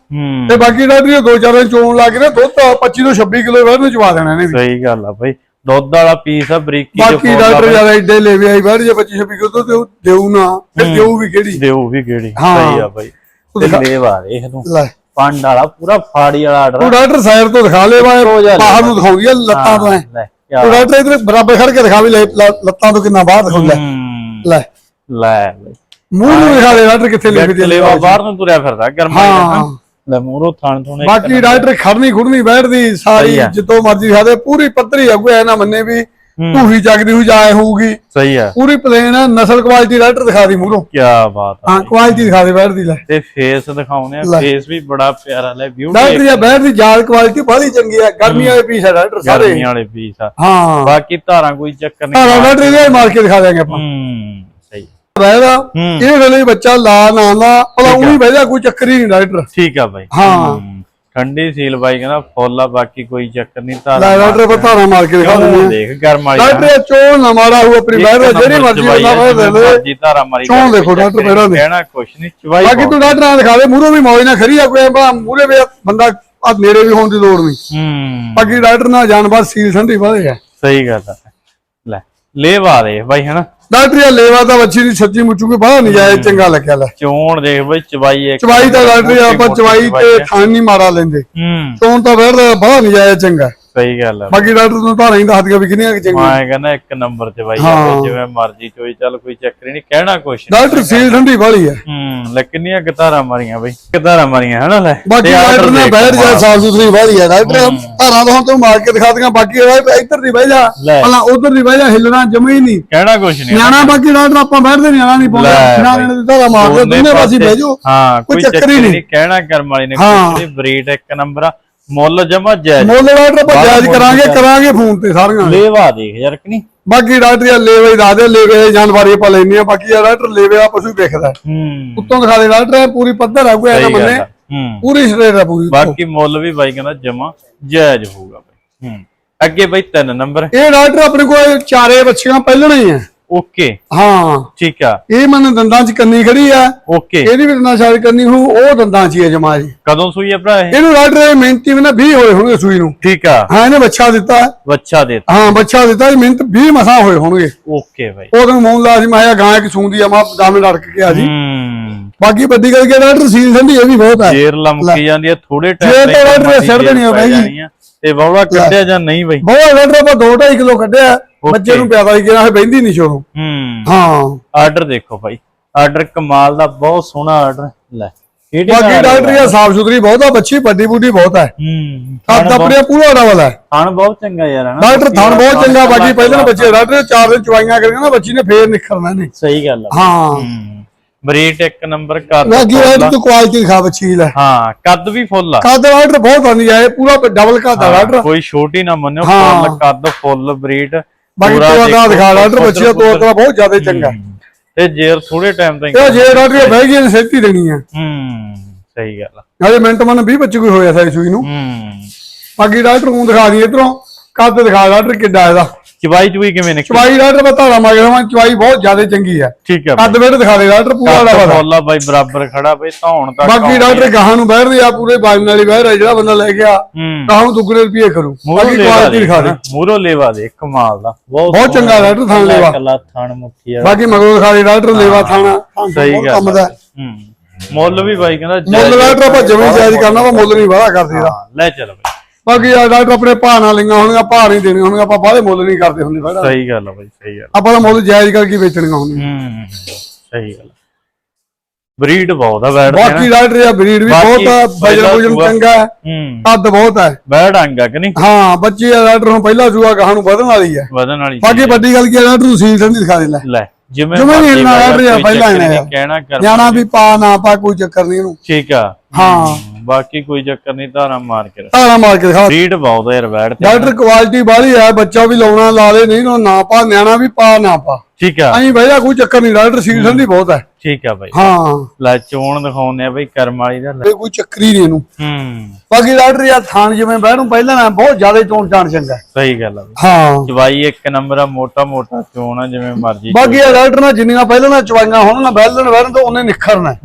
ਤੇ ਬਾਕੀ ਡਾਕਟਰ ਦੋ ਚਾਰ ਦਿਨ ਚੋਣ ਲਾ ਕੇ ਨਾ ਦੁੱਧ 25 ਤੋਂ 26 ਕਿਲੋ ਬਾਹਰ ਨੂੰ ਚਵਾ ਦੇਣਾ ਇਹਨੇ ਵੀ। ਸਹੀ ਗੱਲ ਆ ਬਾਈ। ਦੁੱਧ ਵਾਲਾ ਪੀਸ ਆ ਬਰੀਕੀ ਬਾਕੀ ਡਾਕਟਰ ਯਾਰ ਐਡੇ ਲੈਵੇ ਆਈ ਬਾਹਰ ਜੇ 25 26 ਕਿਲੋ ਦੁੱਧ ਦੇਉ ਨਾ ਫਿਰ ਦੇਉ ਵੀ ਕਿਹੜੀ? ਦਿਓ ਵੀ ਕਿਹੜੀ। ਸਹੀ ਆ ਬਾਈ। ਤੇ ਲੇਵਾ ਦੇਖ ਤੂੰ। ਲੈ। ਪੰਡ ਵਾਲਾ ਪੂਰਾ ਫਾੜੀ ਵਾਲਾ ਆਰਡਰ ਤੂੰ ਡਾਕਟਰ ਸਾਈਡ ਤੋਂ ਦਿਖਾ ਲੈ ਲੈ। ਬਾਹਰ ਨੂੰ ਦਿਖਾਉਂਦੀ ਆ ਲੱਤਾਂ ਤੋਂ ਐ। ਲੈ ਤੂੰ ਡਾਕਟਰ ਇਧਰ ਬਰਾਬਰ ਖੜ ਕੇ ਦਿਖਾ ਵੀ ਲੈ ਲ- ਲੱਤਾਂ ਤੋਂ ਕਿੰਨਾ ਬਾਹਰ ਦਿਖਾਉਂਦਾ ਲੈ। ਲੈ। ਮੂੰਹ ਨੂੰ ਦਿਖਾ ਦੇ ਡਾਕਟਰ ਕਿੱਥੇ ਲਿਖਦੀ ਗੱਟ ਲੇਵਾ ਬਾਹਰ ਨੂੰ ਤੁਰਿਆ ਫਿਰਦਾ ਗਰਮਾ ਹਾਂ। ਲੈ ਮੂਰੋ ਥਣ ਥੁਣੇ ਬਾਕੀ ਡਾਕਟਰ ਖੜਨੀ ਖੁੜਨੀ ਬੈਠਦੀ ਸਾਰੀ। ਜਿੱਤੋਂ ਮਰਜ਼ੀ ਖਾਦੇ ਪੂਰੀ ਪੱਤਰੀ ਆ ਕੋਈ ਐ ਨਾ ਮੰਨੇ ਵੀ ਢੂਹੀ ਚੱਕਦੀ ਹੋਈ ਜਾਏ ਹੋਊਗੀ। ਸਹੀ ਆ। ਪੂਰੀ ਪਲੇਨ ਨਸਲ ਕੁਆਲਿਟੀ ਡਾਕਟਰ ਦਿਖਾ ਦੀ ਮੂਰੋਂ ਕੀ ਬਾਤ ਆ। ਹਾਂ ਕੁਆਲਿਟੀ ਦਿਖਾ ਦੇ ਬੈਠਦੀ ਲੈ। ਤੇ ਫੇਸ ਦਿਖਾਉਨੇ ਆ। ਫੇਸ ਵੀ ਬੜਾ ਪਿਆਰਾ ਲੈ ਬਿਊਟੀ ਡਾਕਟਰ ਜਾਂ ਬੈਠ ਦੀ ਜਾਲ ਕੁਆਲਿਟੀ ਬੜੀ ਚੰਗੀ ਆ। ਗਰਮੀਆਂ ਦੇ ਪੀਸ ਆ ਡਾਕਟਰ ਸਾਰੇ। ਗਰਮੀਆਂ ਵਾਲੇ ਪੀਸ ਆ। ਹਾਂ। ਬਾਕੀ ਧਾਰਾਂ ਕੋਈ ਚੱਕਰ ਨਹੀਂ। ਹਾਂ ਡਾਕਟਰ ਇਹਦੇ ਮਾਰ ਕੇ ਦਿਖਾ ਦਿਆਂਗੇ ਆਪਾਂ। ਹੂੰ ਸਹੀ। ਰਹਿਦਾ ਹੂੰ। ਇਹ ਵੇਲੇ ਬੱਚਾ ਲਾ ਨਾ ਲਾ ਉਹੀ ਬਹਿ ਜਾ ਕੋਈ ਚੱਕਰ ਹੀ ਨਹੀਂ ਡਾਕਟਰ। ਠੀਕ ਆ ਬਾਈ। ਹਾਂ। ਠੰਡੀ ਸੀਲ ਬਾਈ ਕਹਿੰਦਾ ਫੁੱਲ ਆ ਬਾਕੀ ਕੋਈ ਚੱਕਰ ਨਹੀਂ ਲੈ ਧਾਰਾਂ ਡਾਕਟਰ ਆਪਾਂ ਧਾਰਾ ਮਾਰ ਕੇ ਦਿਖਾ ਦਿੰਦੇ ਆ ਦੇਖ ਗਰਮ ਵਾਲੀ ਡਾਕਟਰ ਚੋਣ ਨਾ ਮਾਰਾ ਹੋਊ ਆਪਣੀ ਬਹਿਰ ਜਿਹੜੀ ਮਰਜ਼ੀ ਬਹਿ ਦੇ ਦੇ। ਮਰਜ਼ੀ ਧਾਰਾਂ ਮਾਰੀ ਕੋਈ ਦੇਖੋ ਡਾਕਟਰ ਪਹਿਲਾਂ ਦੇ। ਕਹਿਣਾ ਕੁਛ ਨਹੀਂ ਚਵਾਈ ਬਾਕੀ ਤੂੰ ਡਾਕਟਰ ਨਾਲ ਦਿਖਾ ਦੇ ਮੂਹਰੋਂ ਵੀ ਮੌਜ ਨਾਲ ਖਰੀ ਆ ਕੋਈ ਮੂਹਰੇ ਵੀ ਬੰਦਾ ਆ ਨੇੜੇ ਵੀ ਹੋਣ ਦੀ ਲੋੜ ਨਹੀਂ। ਹੂੰ। ਬਾਕੀ ਡਾਕਟਰ ਨਾਲ ਜਾਣ ਬਾਅਦ ਸੀਲ ਠੰਡੀ ਵਧੇ ਆ। ਸਹੀ ਗੱਲ ਆ। ਲੈ ਲੇਵਾ ਦੇ ਬਾਈ ਹਨਾ? ਡਾਕਟਰ ਇਹ ਲੇਵਾ ਤਾਂ ਬੱਚੀ ਦੀ ਸੱਚੀ ਮੁੱਚੂ ਕੋਈ ਬੜਾ ਨਜਾਇਜ਼ ਚੰਗਾ ਲੱਗਿਆ ਲੈ। ਚੋਣ ਦੇਖ ਬਾਈ ਚਵਾਈ ਇੱਕ ਚਵਾਈ ਤਾਂ ਡਾਕਟਰ ਜੀ ਆਪਾਂ ਚਵਾਈ ਤੇ ਥਾਂ ਨਹੀਂ ਮਾਰਾ ਲੈਂਦੇ। ਹੂੰ। ਚੋਣ ਤਾਂ ਬੈਠਦਾ ਬੜਾ ਨਜਾਇਜ਼ ਚੰਗਾ। ਸਹੀ ਗੱਲ ਆ। ਬਾਕੀ ਡਾਕਟਰ ਨੂੰ ਧਾਰਾਂ ਹੀ ਦੱਸ ਦਿਆ ਵੀ ਕਿੰਨੀਆਂ ਚੰਗੀਆਂ। ਮੈਂ ਕਹਿੰਦਾ ਇੱਕ ਨੰਬਰ ਤੇ ਬਾਈ ਹਾਂ। ਜਿਵੇਂ ਮਰਜ਼ੀ ਚੋਈ ਚੱਲ ਕੋਈ ਚੱਕਰ ਹੀ ਨਹੀਂ ਕਹਿਣਾ ਕੁਛ ਨੀ। ਡਾਕਟਰ ਸੀਲ ਠੰਡੀ ਵਾਲੀ ਆ ਹੂੰ ਲੈ ਕਿੰਨੀਆਂ ਗਤਾਰਾਂ ਮਾਰੀਆਂ ਬਈ? ਗਤਾਰਾਂ ਮਾਰੀਆਂ ਹਨਾ ਲੈ। ਬਾਕੀ ਡਾਕਟਰ ਨੇ ਬੈਠ ਜਾ। ਸਾਫ਼ ਸੁਥਰੀ ਵਾਲੀ ਆ ਡਾਕਟਰ ਧਾਰਾਂ ਤੋਂ ਤੂੰ ਮਾਰ ਕੇ ਦਿਖਾ ਦਿਆਂ ਬਾਕੀ ਇੱਧਰ ਦੀ ਬਹਿ ਜਾ। ਲੈ। ਭਲਾ ਉਧਰ ਦੀ ਬਹਿ ਜਾ ਹਿੱਲਣਾ ਜਮੇ ਹੀ ਨਹੀਂ। ਕਹਿਣਾ ਕੁਛ ਨਹੀਂ। ਨਿਆਣਾ ਬਾਕੀ ਡਾਕਟਰ ਆਪਾਂ ਬੈਠਦੇ ਨਿਆਣਾ ਨਹੀਂ ਪਾਉਂਦੇ। ਨਿਆਣੇ ਦੀ ਧਾਰਾ ਮਾਰਦੇ ਦੋਨੇ ਪਾਸੇ ਬਹਿ ਜਾਓ। ਹਾਂ ਕੋਈ ਚੱਕਰ ਹੀ ਹੀ ਨਹੀਂ। ਕਹਿਣਾ ਕਰਮ ਵਾਲੀ ਨੇ ਹਾਂ। ਕੋਈ ਬਰੀਡ ਇੱਕ ਨੰਬਰ ਆ ਮੁੱਲ ਜਮਾ ਜਾਇਜ਼। ਮੁੱਲ ਡਾਕਟਰ ਆਪਾਂ ਜਾਇਜ਼ ਕਰਾਂਗੇ। ਕਰਾਂਗੇ ਫੋਨ ਤੇ ਸਾਰੀਆਂ ਲੇਵਾ ਦੇਖ ਯਾਰ ਕਿ ਨਹੀਂ? ਬਾਕੀ ਡਾਕਟਰ ਇਹ ਲੇਵੇ ਦੱਸ ਦੇ ਲੇਵੇ ਜਾਣਕਾਰੀ ਆਪਾਂ ਲੈਣੀ ਆ ਬਾਕੀ ਇਹ ਡਾਕਟਰ ਲੇਵੇ ਆ ਪਸ਼ੂ ਵੇਖਦਾ। ਹੈ। ਹੂੰ ਉੱਤੋਂ ਦਿਖਾ ਦੇ ਡਾਕਟਰ ਪੂਰੀ ਪੱਧਰ ਆ ਕੋਈ ਐ ਨਾ ਸਹੀ ਗੱਲ ਮੰਨੇ ਆ। ਹੂੰ। ਪੂਰੀ ਸਟੇਟ ਆ ਪੂਰੀ। ਬਾਕੀ ਮੁੱਲ ਵੀ ਬਾਈ ਕਹਿੰਦਾ ਜਮਾ ਜਾਇਜ਼ ਹੋਊਗਾ ਬਾਈ। ਹੂੰ। ਅੱਗੇ ਬਾਈ ਤਿੰਨ ਨੰਬਰ। ਇਹ ਡਾਕਟਰ ਆਪਣੇ ਕੋਲ ਚਾਰੇ ਬੱਚੀਆਂ ਪਹਿਲਣ ਹੀ ਆ। ਓਕੇ ਹਾਂ। ਠੀਕ ਆ। ਇਹ ਮਨ ਦੰਦਾਂ 'ਚ ਕੰਨੀ ਖੜੀ ਆ। ਓਕੇ ਇਹਦੀ ਵੀ ਦੰਦਾਂ ਸ਼ਾਇਦ ਕੰਨੀ ਹੋ ਉਹ ਦੰਦਾਂ 'ਚ ਹੀ ਆ ਜਮਾ ਜੀ। ਕਦੋਂ ਸੂਈ ਆ ਭਰਾ ਇਹ? ਇਹਨੂੰ ਡਾਕਟਰ ਇਹ ਮਿਹਨਤੀ ਵੀ ਨਾ 20 ਹੋਏ ਹੋਣਗੇ ਸੂਈ ਨੂੰ। ਠੀਕ ਆ। ਹਾਂ ਇਹਨੇ ਬੱਚਾ ਦਿੱਤਾ। ਬੱਚਾ ਦੇ ਹਾਂ ਬੱਚਾ ਦਿੱਤਾ ਇਹ ਮਿਹਨਤ 20 ਮਸਾਂ ਹੋਏ ਹੋਣਗੇ। ਓਕੇ ਬਾਈ। ਉਹ ਤਾਂ ਮੂੰਹ ਲਾ ਸੀ ਮੈਂ ਕਿਹਾ ਗਾਂ ਇੱਕ ਸੂੰਦੀ ਆ ਮੈਂ ਦਾਮੇ ਲੜਕ ਕੇ ਆ ਜੀ। ਬਾਕੀ ਵੱਡੀ ਗੱਲ ਕੀ ਆ, ਸੀਲ ਠੰਡੀ ਇਹ ਵੀ ਬਹੁਤ ਹੈ ਜੇਰ ਲਮਕੀ ਜਾਂਦੀ ਹੈ ਥੋੜੇ ਟਾਈਮ ਜੇਰ ਤਾਂ ਨੇ ਸਿਰ ਦੇਣੀ ਆ ਬਾਈ। ਤੇ ਬੌੜਾ ਕੱਢਿਆ ਜਾਂ ਨਹੀਂ ਬਾਈ? ਬਹੁਤ ਡਾਕਟਰ ਆਪਾਂ 2.5 ਕਿਲੋ ਕੱਢਿਆ। ਬੱਚੇ ਨੂੰ ਪਿਆਦਾ ਹੀ ਕਿਹਾ ਬੈਂਦੀ ਨਹੀਂ ਸ਼ੋਰੋਂ ਹੂੰ। ਹਾਂ। ਆਰਡਰ ਦੇਖੋ ਭਾਈ। ਆਰਡਰ ਕਮਾਲ ਦਾ ਬਹੁਤ ਸੋਹਣਾ ਆਰਡਰ। ਲੈ ਬਾਕੀ ਡਾਕਟਰ ਇਹ ਸਾਫ਼ ਸੁਥਰੀ ਬਹੁਤ ਆ ਬੱਚੀ ਵੱਡੀ ਬੁੱਢੀ ਬਹੁਤ ਹੈ। ਹੂੰ ਕੱਦ ਆਪਣੇ ਪੂਰਾ ਡਬਲ ਹੈ ਥਣ ਬਹੁਤ ਚੰਗਾ ਯਾਰ ਹਨਾ ਡਾਕਟਰ ਥਣ ਬਹੁਤ ਚੰਗਾ ਬਾਕੀ ਪਹਿਲਾਂ ਬੱਚੇ ਡਾਕਟਰ ਚਾਰ ਦਿਨ ਚਵਾਈਆਂ ਕਰੀਆਂ ਨਾ ਬੱਚੀ ਨੇ ਫੇਰ ਨਿਖਰਨਾ ਨੇ ਸਹੀ ਗੱਲ ਆ ਹਾਂ। ਹੂੰ। ਬਰੀਟ ਇੱਕ ਨੰਬਰ ਫੁੱਲ ਆ। ਡਾਕਟਰ ਤੂੰ ਕੁਆਲਿਟੀ ਦਿਖਾ ਬੱਚੀ ਲੈ। ਹਾਂ ਕੱਦ ਵੀ ਫੁੱਲ ਆ। ਕੱਦ ਡਾਕਟਰ ਬਹੁਤ ਆਂਦੀ ਹੈ ਪੂਰਾ ਡਬਲ ਕੱਦ ਆ ਡਾਕਟਰ ਕੋਈ ਛੋਟੀ ਨਾ ਮੰਨਿਓ ਹਾਂ। ਫੁੱਲ ਕੱਦ ਫੁੱਲ ਬਰੀਡ। ਬਾਕੀ ਤੋਆ ਦਾ ਦਿਖਾ ਡਾਕਟਰ ਬੱਚੀ ਦਾ ਤੋਆ ਦਾ ਬਹੁਤ ਜ਼ਿਆਦਾ ਚੰਗਾ। ਤੇ ਜੇਰ ਥੋੜੇ ਟਾਈਮ ਤਾਈਂ ਇਹ ਜੇ ਡਾਕਟਰ ਇਹ ਬਹਿ ਗਈ ਨੇ ਸੇਤੀ ਦੇਣੀ ਆ। ਹੂੰ ਸਹੀ ਗੱਲ ਆ। ਹਜੇ ਮਿੰਟ ਮਨ 20 25 ਕੋਈ ਹੋਇਆ ਸਾਈ ਸੂਈ ਨੂੰ। ਹੂੰ। ਬਾਕੀ ਡਾਕਟਰ ਨੂੰ ਦਿਖਾ ਦੀ ਇਧਰੋਂ। ਕੱਦ ਦਿਖਾ ਡਾਕਟਰ ਕਿੱਡਾ ਇਹਦਾ। ਚਵਾਈ ਚੁਈ ਕਿਵੇਂ ਨਿਕਲੀ? ਚਵਾਈ ਡਾਕਟਰ ਮੈਂ ਧਾਰਾ ਮਾਰ ਗਿਆ ਚਵਾਈ ਬਹੁਤ ਜ਼ਿਆਦਾ ਚੰਗੀ ਹੈ। ਠੀਕ ਆ ਕੱਦ ਵੇਟ ਦਿਖਾ ਦੇ ਡਾਕਟਰ ਪੂਰਾ ਫੁੱਲ ਆ ਬਾਈ ਬਰਾਬਰ ਖੜਾ ਬਈ ਧੌਣ ਤੱਕ ਬਾਕੀ ਡਾਕਟਰ ਗਾਹਾਂ ਨੂੰ ਬਹਿਰਦੇ ਆ ਪੂਰੇ ਬਾਜਨ ਵਾਲੀ ਬਹਿਰ ਆ ਜਿਹੜਾ ਬੰਦਾ ਲੈ ਗਿਆ ਹੂੰ। ਗਾਹਾਂ ਨੂੰ ਦੁੱਗਣੇ ਰੁਪਏ ਕਰੂ। ਮੂਰੋ ਬਾਕੀ ਲੇਵਾ ਕੁਆਲਿਟੀ ਦੇ ਦਿਖਾ ਦੇ। ਮੂਰੋ ਲੇਵਾ ਦੇ ਕਮਾਲ ਦਾ। ਬਹੁਤ ਚੰਗਾ ਡਾਕਟਰ ਥਣ ਲੇਵਾ। ਕੱਲਾ ਥਣ ਮੁੱਠੀ ਆ ਬਾਕੀ ਮਗਰੋਂ ਦਿਖਾ ਦੇ ਡਾਕਟਰ ਲੇਵਾ ਥਾਣਾ। ਸਹੀ ਗੱਲ ਕੰਮ ਦਾ। ਆ। ਹੂੰ। ਮੁੱਲ ਵੀ ਬਾਈ ਕਹਿੰਦਾ ਮੁੱਲ ਡਾਕਟਰ ਆਪਾਂ ਜਮੀ ਜਾਇਜ਼ ਕਰਨਾ ਵਾ ਮੁੱਲ ਨਹੀਂ ਵਾਦਾ ਕਰਦੇ ਦਾ ਹਾਂ, ਲੈ ਚੱਲ ਬਾਈ। ਬਾਕੀ ਆ ਡਾਕਟਰ ਆਪਣੇ ਭਾਅ ਨਾਲ ਲਈਆਂ ਹੋਣਗੀਆਂ ਭਾਅ ਨਹੀਂ ਦੇਣੇ ਹੋਣਗੇ ਆਪਾਂ ਬਾਹਲੇ ਮੁੱਲ ਨਹੀਂ ਕਰਦੇ ਹੁੰਦੇ ਸਹੀ ਗੱਲ ਆ ਬਾਈ ਸਹੀ ਗੱਲ ਆਪਾਂ ਤਾਂ ਮੁੱਲ ਜਾਇਜ਼ ਕਰਕੇ ਵੇਚਣੀਆਂ ਹੁੰਦੀਆਂ ਹੂੰ ਸਹੀ ਗੱਲ ਬਰੀਡ ਬਹੁਤ ਆ ਬੈਠ ਬਾਕੀ ਡਾਕਟਰ ਆ ਬਰੀਡ ਵੀ ਬਹੁਤ ਆ ਵੁਜਨ ਸੂਆ- ਚੰਗਾ ਹੈ ਹੂੰ। ਕੱਦ ਬਹੁਤ ਹੈ। ਬੈੜ ਅੰਗਾ ਕਿ ਨਹੀਂ? ਹਾਂ ਬੱਚੀ ਆ ਡਾਕਟਰ ਨੂੰ ਪਹਿਲਾ ਸੂਆ ਗਾਹਾਂ ਨੂੰ ਵਧਣ ਵਾਲੀ ਹੈ। ਵਧਣ ਵਾਲੀ ਬਾਕੀ ਵੱਡੀ ਗੱਲ ਕੀ ਹੈ ਡਾਕਟਰ ਨੂੰ ਸੀਲ ਠੰਡੀ ਦਿਖਾ ਦੇ ਲੈ। ਜਿਵੇਂ ਜਿਵੇਂ ਬਾਈ, ਆਰਡਰ ਆ, ਪਹਿਲਾਂ ਇਹਨੇ। ਆ। ਕਹਿਣਾ ਕਰ ਜਾਣਾ ਵੀ ਪਾ ਨਾ ਪਾ ਕੋਈ ਚੱਕਰ ਨਹੀਂ ਇਹਨੂੰ। ਠੀਕ ਆ। ਹਾਂ। ਬਾਕੀ ਕੋਈ ਚੱਕਰ ਨਹੀਂ ਧਾਰਾ ਮਾਰ ਕੇ ਰੱਖ। ਧਾਰਾ ਮਾਰ ਕੇ ਦਿਖਾ। ਬਰੀਡ ਬਹੁਤ ਆ ਯਾਰ ਤੇ ਡਾਕਟਰ ਕੁਆਲਿਟੀ ਬਾਹਲੀ ਹੈ ਬੱਚਾ ਵੀ ਲਾਉਣਾ ਲਾ ਲੈ ਨਹੀਂ ਨਾ ਪਾ ਨਿਆਣਾ ਵੀ ਪਾ ਨਾ ਪਾ। ਠੀਕ ਆ। ਐਂ ਭਈਆ ਕੋਈ ਚੱਕਰ ਨਹੀਂ ਡਾਕਟਰ ਸੀਲ ਠੰਡੀ ਬਹੁਤ ਹੈ ਠੀਕ ਆ ਬਾਈ। ਹਾਂ। ਲੈ ਚੋਣ ਦਿਖਾਉਂਦੇ ਆ ਬਈ ਕਰਮ ਵਾਲੀ ਦਾ ਲੈ। ਇਹ ਕੋਈ ਚੱਕਰ ਹੀ ਨਹੀਂ ਇਹਨੂੰ। ਹੂੰ। ਬਾਕੀ ਡਾਕਟਰ ਯਾਰ ਥਾਣ ਜਿਵੇਂ ਬਹਿਣੋਂ ਪਹਿਲਾਂ ਨਾ ਬਹੁਤ ਜ਼ਿਆਦਾ ਚੋਣ ਚਾਣ ਚੰਗਾ। ਹੈ। ਸਹੀ ਗੱਲ ਆ ਬਈ। ਹਾਂ। ਜਵਾਈ ਇੱਕ ਨੰਬਰ ਆ ਮੋਟਾ ਮੋਟਾ ਚੋਣ ਆ ਜਿਵੇਂ ਮਰਜ਼ੀ ਬਾਕੀ ਇਹ ਡਾਕਟਰ ਨਾਲ ਜਿੰਨੀਆਂ ਪਹਿਲਾਂ ਨਾਲ ਚਵਾਈਆਂ ਹੋਣ ਨਾ ਬੈਲਣ ਬਹਿਣ ਤੋਂ ਉਹਨੇ ਨਿਖਰਨਾ ਹੈ।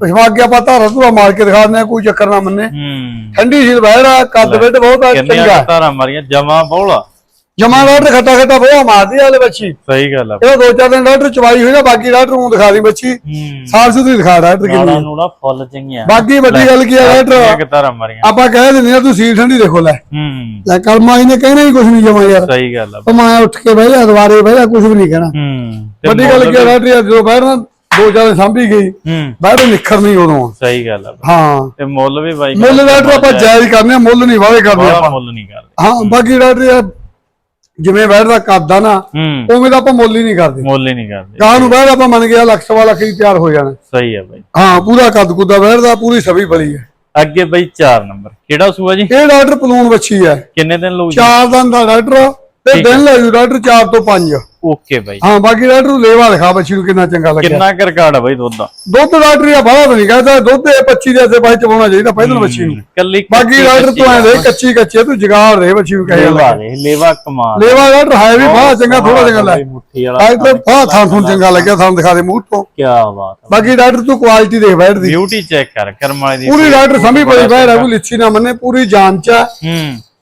ਪਿਛਵਾ ਅੱਗੇ ਆਪਾਂ ਧਾਰਾ ਧੂਰਾ ਮਾਰ ਕੇ ਦਿਖਾ ਦਿੰਦੇ ਹਾਂ ਕੋਈ ਚੱਕਰ ਨਾ ਮੰਨੇ। ਹੂੰ। ਠੰਡੀ ਸੀਲ ਬਹਿਰਾ ਕੱਦ ਵੇਟ ਬਹੁਤ ਆ, ਕਿੰਨੀਆਂ ਚੰਗਾ। ਕੁ ਧਾਰਾਂ ਮਾਰੀਆਂ ਜਮਾ ਬੋਲਾ। ਜਮਾ ਡਾਕਟਰ ਖੱਟਾ ਖੱਟਾ ਬਹੁਤ ਮਾਰਦੀ ਵਾਲੇ ਬੱਚੀ। ਸਹੀ ਗੱਲ ਆ। ਇਹ ਦੋ ਚਾਰ ਦਿਨ ਡਾਕਟਰ ਚਵਾਈ ਹੋਈ ਨਾ ਬਾਕੀ ਡਾਕਟਰ ਨੂੰ ਦਿਖਾ ਦੀ ਬੱਚੀ। ਸਾਫ਼ ਸੁਥਰੀ ਦਿਖਾ ਡਾਕਟਰ ਨਾੜਾ ਕਿੰਨੀ ਨੂੜਾ ਫੁੱਲ ਚੰਗੀਆਂ। ਬਾਕੀ ਵੱਡੀ ਗੱਲ ਕੀ ਕਿੰਨੀਆਂ ਡਾਕਟਰ? ਕੁ ਧਾਰਾਂ ਮਾਰੀਆਂ ਆਪਾਂ ਕਹਿ ਦਿੰਦੇ ਆ ਤੂੰ ਸੀਲ ਠੰਡੀ ਦੇਖੋ ਲੈ। ਹੂੰ। ਲੈ ਕਰਮਾ ਇਹਨੇ ਕਹਿਣਾ ਹੀ ਕੁਝ ਨਹੀਂ ਜਮਾ ਯਾਰ। ਸਹੀ ਗੱਲ ਆ। ਉਹ ਮੈਂ ਉੱਠ ਕੇ ਬਹਿ ਜਾ ਦੁਬਾਰੇ ਬਹਿ ਜਾ ਕੁਝ ਵੀ ਨਹੀਂ ਕਹਿਣਾ। ਹੂੰ। ਤੇ ਵੱਡੀ ਗੱਲ ਕੀ ਹੈ ਡਾਕਟਰ ਯਾਰ ਜਦੋਂ ਬਹਿਣਾ ਦੋ ਚਾਰ ਦਿਨ ਸਾਂਭੀ ਗਈ ਹੂੰ। ਬੈਠ ਨਿਖਰ ਨਹੀਂ ਉਦੋਂ। ਸਹੀ ਗੱਲ ਆ। ਹਾਂ। ਤੇ ਮੁੱਲ ਵੀ ਬਾਈ ਮੁੱਲ ਡਾਕਟਰ ਆਪਾਂ ਜਾਇਜ਼। ਕਰਨੇ ਆ ਮੁੱਲ ਨਹੀਂ ਵਾਲੇ ਕਰਦੇ ਬੜਾ ਆਪਾਂ। ਮੁੱਲ ਨਹੀਂ ਕਰਦੇ। ਹਾਂ ਬਾਕੀ ਡਾਕਟਰ ਯਾਰ ਜਿਵੇਂ ਬੈਠ ਦਾ ਕਰਦਾ ਨਾ ਹੂੰ। ਉਵੇਂ ਦਾ ਆਪਾਂ ਮੁੱਲ ਹੀ ਨਹੀਂ ਕਰਦੇ। ਮੁੱਲ ਹੀ ਨਹੀਂ ਕਰਦੇ। ਗਾਂ ਨੂੰ ਬੈਠ ਆਪਾਂ ਮੰਨ ਗਿਆ ਲੱਖ ਸਵਾ ਲੱਖ ਹੀ ਤਿਆਰ ਹੋ ਜਾਣਾ। ਸਹੀ ਆ ਬਾਈ। ਹਾਂ ਪੂਰਾ ਕੱਦ ਕੁੱਦਾ ਬੈਠਦਾ ਪੂਰੀ ਸਭੀ ਬਲੀ ਹੈ ਅੱਗੇ ਬਾਈ 4 ਨੰਬਰ। ਕਿਹੜਾ ਸੂਆ ਜੀ? ਇਹ ਡਾਕਟਰ ਪਲੂਣ ਬੱਚੀ ਹੈ ਕਿੰਨੇ ਦਿਨ ਲਊ ਜੀ ਚਾਰ ਦਿਨ ਦਾ ਡਾਕਟਰ ਤੇ ਦਿਨ ਲੈ ਜੂ ਡਾਕਟਰ 4 ਤੋਂ 5 ਓਕੇ ਬਾਈ। ਹਾਂ ਬਾਕੀ ਡਾਕਟਰ ਨੂੰ ਲੇਵਾ ਦਿਖਾ ਬੱਚੀ ਨੂੰ ਕਿੰਨਾ ਚੰਗਾ ਲੱਗਿਆ। ਕਿੰਨਾ ਕਰ ਰਿਕਾਰਡ ਆ ਬਾਈ ਦੁੱਧ ਦਾ? ਦੁੱਧ ਡਾਕਟਰ ਆ ਬਾਹਰ ਨਹੀਂ ਕਹਿੰਦਾ ਦੁੱਧ ਇਹ 25 ਦੇ ਅੱਗੇ ਬਾਈ ਚਵਾਉਣਾ ਚਾਹੀਦਾ ਪਹਿਲਾਂ ਬੱਚੀ ਨੂੰ। ਕੱਲੀ ਬਾਕੀ ਡਾਕਟਰ ਤੂੰ ਐ ਦੇ ਕੱਚੀ ਕੱਚੇ ਤੂੰ ਜਗਾੜ ਦੇ ਬੱਚੀ ਨੂੰ ਕਹੇ ਲੇਵਾ ਲੇਵਾ ਕਮਾਲ। ਲੇਵਾ ਡਾਕਟਰ ਹੈ ਵੀ ਬਾਹਰ ਚੰਗਾ ਥੋੜਾ ਚੰਗਾ ਲੈ। ਮੁੱਠੀ ਵਾਲਾ ਅੱਜ ਤੇ ਬਾਹਰ ਥਾਂ ਥੂੰ ਚੰਗਾ ਲੱਗਿਆ ਸਾਨੂੰ ਦਿਖਾ ਦੇ ਮੂੰਹ ਤੋਂ। ਕੀ ਬਾਤ ਆ। ਬਾਕੀ ਡਾਕਟਰ ਤੂੰ ਕੁਆਲਿਟੀ ਦੇਖ ਬੈਠ ਦੀ। ਬਿਊਟੀ ਚੈੱਕ ਕਰ ਕਰਮ ਵਾਲੇ ਦੀ ਪੂਰੀ ਡਾਕਟਰ ਸਮੀ ਪਈ ਬੈਠ ਹੈ ਕੋਈ ਲਿੱਛੀ ਨਾ ਮੰਨੇ ਪੂਰੀ ਜਾਨ ਚ ਹੈ।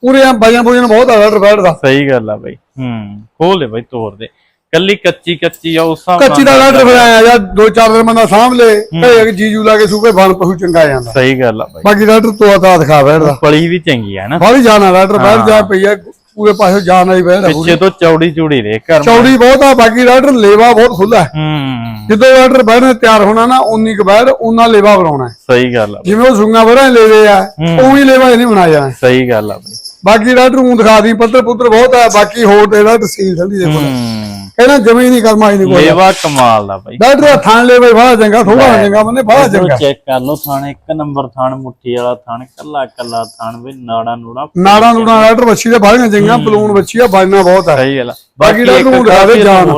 ਪੂਰੇ ਆ ਵਜਨ ਵਜਨ ਬਹੁਤ ਆ ਬੈਠ ਦਾ। ਸਹੀ ਗੱਲ ਆ ਬਾਈ। ਹੂੰ ਖੋਲ ਲੈ ਬਾਈ ਤੋੜ ਦੇ। ਕੱਲੀ ਕੱਚੀ ਕੱਚੀ ਆ ਉਸ ਹਿਸਾਬ ਕੱਚੀ ਦਾ ਫਿਰ ਆਇਆ ਜਾਂ ਦੋ ਚਾਰ ਦਿਨ ਬੰਦਾ ਸਾਂਭ ਲੇ ਕਹੇ ਜੀਜੂ ਲਾ ਕੇ ਸੂਪੇ ਬਣ ਪਸ਼ੂ ਚੰਗਾ ਆ ਜਾਂਦਾ। ਸਹੀ ਗੱਲ ਆ ਬਾਈ। ਬਾਕੀ ਡਾਕਟਰ ਤੋਆ ਤਾ ਦਿਖਾ ਬੈਠ ਦਾ। ਪਲੀ ਵੀ ਚੰਗੀ ਆ ਨਾ। ਬਾਹਲੀ ਜਾਣਾ ਡਾਕਟਰ ਬੈਠ ਜਾ ਪਈ ਹੈ ਪੂਰੇ ਪਾਸੇ ਜਾਨ ਵਾਲੀ ਬੈਠ। ਪਿੱਛੇ ਤੋਂ ਚੌੜੀ ਚੂੜੀ ਦੇ ਕਰ ਚੌੜੀ ਬਹੁਤ ਆ ਬਾਕੀ ਡਾਕਟਰ ਲੇਵਾ ਬਹੁਤ ਖੁੱਲਾ ਹੈ। ਹੂੰ। ਜਦੋਂ ਡਾਕਟਰ ਬਹਿਣੇ ਤਿਆਰ ਹੋਣਾ ਨਾ ਉਨੀ ਕੁ ਬੈਠ ਉਨਾ ਲੇਵਾ ਬਣਾਉਣਾ। ਸਹੀ ਗੱਲ ਆ ਜਿਵੇਂ ਉਹ ਸੁੰਗਾ ਬੜਾ ਲੇਵੇ ਆ ਉਵੇਂ ਲੇਵਾ ਨਹੀਂ ਬਣਾਇਆ ਜਾਣਾ ਸਹੀ ਗੱਲ ਆ ਬਾਈ। ਬਾਕੀ ਡਾਕਟਰ ਨੂੰ ਦਿਖਾ ਦੀ ਪੱਤਰ ਪੁੱਤਰ ਬਹੁਤ ਆ ਬਾਕੀ ਹੋਰ ਤੇ ਡਾਕਟਰ ਸੀਲ ਠੰਡੀ ਦੇਖੋ। ਹੂੰ। ਕਹਿੰਦਾ ਜਮੀ ਨਹੀਂ ਕਰਮਾ ਹੀ ਨਹੀਂ ਕੋਈ ਲੇਵਾ ਕਮਾਲ ਦਾ ਬਾਈ। ਡਾਕਟਰ ਥਾਣ ਲੇਵੇ ਬੜਾ ਚੰਗਾ ਥੋੜਾ ਚੰਗਾ ਮੰਨੇ ਬੜਾ ਚੰਗਾ। ਚੈੱਕ ਕਰ ਲਓ ਥਾਣ ਇੱਕ ਨੰਬਰ ਥਾਣ ਮੁੱਠੀ ਵਾਲਾ ਥਾਣ ਕੱਲਾ ਕੱਲਾ ਥਾਣ ਵੀ ਨਾੜਾ ਨੂੜਾ ਨਾੜਾਂ ਨੂੜਾਂ ਡਾਕਟਰ ਬੱਚੀ ਦੇ ਬਾਹਲੀਆਂ ਚੰਗੀਆਂ ਬਲੂਨ ਬੱਚੀ ਆ ਬਾਜਣਾ ਬਹੁਤ ਆ। ਸਹੀ ਗੱਲ ਬਾਕੀ ਡਾਕਟਰ ਨੂੰ ਦਿਖਾ ਦੇ ਜਾਨ।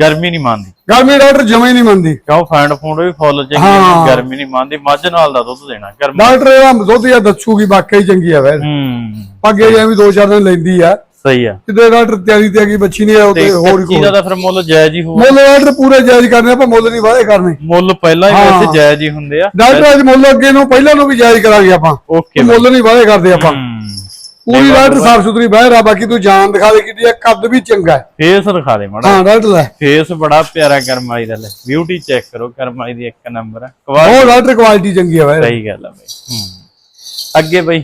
ਗਰਮੀ ਨਹੀਂ ਮੰਨਦੀ। ਗਰਮੀ ਡਾਕਟਰ ਜਮੇ ਨਹੀਂ ਮੰਨਦੀ। ਕਿਉਂ ਫੈਂਡ ਫੂਡ ਵੀ ਫੁੱਲ ਚੰਗੀ ਹਾਂ। ਗਰਮੀ ਨਹੀਂ ਮੰਨਦੀ ਮੱਝ ਨਾਲ ਦਾ ਦੁੱਧ ਦੇਣਾ ਗਰਮੀ। ਡਾਕਟਰ ਇਹਦਾ ਦੁੱਧ ਜਾਂ ਦੱਸੂਗੀ ਵਾਕਈ ਚੰਗੀ ਆ ਵੈਸੇ। ਹੂੰ। ਅੱਗੇ ਜਿਵੇਂ ਦੋ ਚਾਰ ਦਿਨ ਲੈਂਦੀ ਆ। ਸਹੀ ਆ। ਕਿਤੇ ਡਾਕਟਰ ਤਿਆਰੀ ਤੇ ਆ ਗਈ ਬੱਚੀ ਨਹੀਂ ਆ ਉਹ ਤੇ ਹੋਰ ਹੀ ਕੋਈ। ਦਾ ਤਾਂ ਫਿਰ ਮੁੱਲ ਜਾਇਜ਼ ਹੀ ਹੋਊ ਮੁੱਲ ਡਾਕਟਰ ਪੂਰੇ ਜਾਇਜ਼ ਕਰਨੇ ਆਪਾਂ ਮੁੱਲ ਨਹੀਂ ਵਾਧੇ ਕਰਨੇ। ਮੁੱਲ ਪਹਿਲਾਂ ਹੀ। ਵੈਸੇ ਜਾਇਜ਼ ਹੀ ਹੁੰਦੇ ਆ। ਡਾਕਟਰ ਅੱਜ ਮੁੱਲ ਅੱਗੇ ਨੂੰ ਪਹਿਲਾਂ ਨੂੰ ਵੀ ਜਾਇਜ਼ ਕਰਾਂਗੇ ਆਪਾਂ। ਓਕੇ ਮੁੱਲ ਨਹੀਂ ਵਾਧੇ ਕਰਦੇ ਆਪਾਂ। ਪੂਰੀ ਡਾਕਟਰ ਸਾਫ਼ ਸੁਥਰੀ ਬਾਹਰ ਆ ਬਾਕੀ ਤੂੰ ਜਾਨ ਦਿਖਾ ਦੇ ਕਿਦੀ ਆ ਕੱਦ ਵੀ ਚੰਗਾ ਹੈ। ਫੇਸ ਦਿਖਾ ਦੇ ਮਾੜਾ। ਹਾਂ ਡਾਕਟਰ ਲੈ। ਫੇਸ ਬੜਾ ਪਿਆਰਾ ਕਰਮਾਈ ਦਾ ਲੈ। ਬਿਊਟੀ ਚੈੱਕ ਕਰੋ ਕਰਮਾਈ ਦੀ ਇੱਕ ਨੰਬਰ ਆ। ਕਵਾ ਬਹੁਤ ਡਾਕਟਰ ਕੁਆਲਿਟੀ ਚੰਗੀ ਆ ਬਾਹਰ ਸਹੀ ਗੱਲ ਆ ਬਈ। ਹੂੰ। ਅੱਗੇ ਬਈ।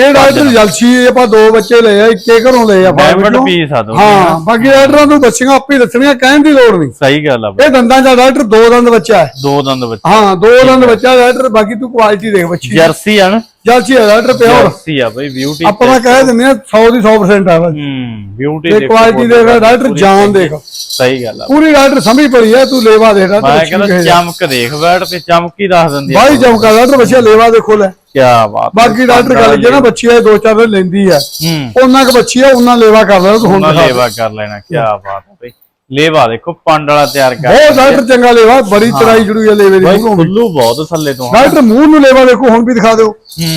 ਇਹ ਡਾਕਟਰ ਜਲਸੀ ਆਪਾਂ ਦੋ ਬੱਚੇ ਲਏ ਆ ਇੱਕੇ ਘਰੋਂ ਲਏ ਆ ਫਾਰਮ ਡਾਇਮੰਡ ਚੋਂ। ਪੀਸ ਆ ਦੋ। ਹਾਂ ਬਾਕੀ ਡਾਕਟਰਾਂ ਨੂੰ ਬੱਚੀਆਂ ਆਪੇ ਦੱਸਣੀਆਂ ਕਹਿਣ ਦੀ ਲੋੜ ਨਹੀਂ। ਸਹੀ ਗੱਲ ਆ ਬਈ। ਇਹ ਦੰਦਾਂ ਦਾ ਡਾਕਟਰ ਦੋ ਦੰਦ ਬੱਚਾ ਹੈ। ਦੋ ਦੰਦ ਬੱਚੇ। ਹਾਂ ਦੋ ਦੰਦ ਬੱਚਾ ਡਾਕਟਰ ਬਾਕੀ ਤੂੰ ਕੁਆਲਿਟੀ ਦੇਖ ਬੱਚੀ ਜਰਸੀ ਆ ਨਾ। ਜਲਸੀ ਆ ਡਾਕਟਰ ਪਿਓਰ ਜਰਸੀ ਆ ਬਈ ਬਿਊਟੀ ਆਪਾਂ ਤਾਂ ਕਹਿ ਦਿੰਦੇ ਆ 100 ਦੀ 100% ਆ ਬਸ। ਹੂੰ ਬਿਊਟੀ ਤੇ ਕੁਆਲਿਟੀ ਦੇਖ ਡਾਕਟਰ ਜਾਨ ਦੇਖ। ਸਹੀ ਗੱਲ ਆ। ਪੂਰੀ ਡਾਕਟਰ ਸਮਝ ਪੜੀ ਆ ਤੂੰ ਲੇਵਾ ਦੇਖ ਡਾਕਟਰ ਮੈਂ ਕਹਿੰਦਾ ਚਮਕ ਦੇਖ ਬੈਠ ਤੇ ਚਮਕ ਹੀ ਦੱਸ ਦਿੰਦੀ ਆ। ਬਾਈ ਚਮਕਾ ਡਾਕਟਰ ਬੱਚਾ ਲੇਵਾ ਦੇਖੋ ਲੈ। ਕੀ ਬਾਤ ਬਾਕੀ ਡਾਕਟਰ ਗੱਲ ਜੇ ਨਾ ਬੱਚੀ ਆ ਦੋ ਚਾਰ ਦਿਨ ਲੈਂਦੀ ਆ। ਹੂੰ। ਉਹਨਾਂ ਕ ਬੱਚੀ ਆ ਉਹਨਾਂ ਲੇਵਾ ਕਰ ਲੈਣਾ ਤੂੰ ਹੁਣ। ਲੇਵਾ ਕਰ ਲੈਣਾ ਕੀ ਬਾਤ ਬਈ। ਲੇਵਾ ਦੇਖੋ ਪੰਡ ਵਾਲਾ ਤਿਆਰ ਕਰ ਬਹੁਤ ਡਾਕਟਰ ਚੰਗਾ ਲੇਵਾ ਬੜੀ ਚੜਾਈ ਜੁੜੀ ਆ ਲੇਵੇ ਦੀ। ਖੁੱਲੂ ਬਹੁਤ ਥੱਲੇ ਤੋਂ ਡਾਕਟਰ ਮੂੰਹ ਨੂੰ ਲੇਵਾ ਦੇਖੋ ਹੁਣ ਵੀ ਦਿਖਾ ਦਿਓ।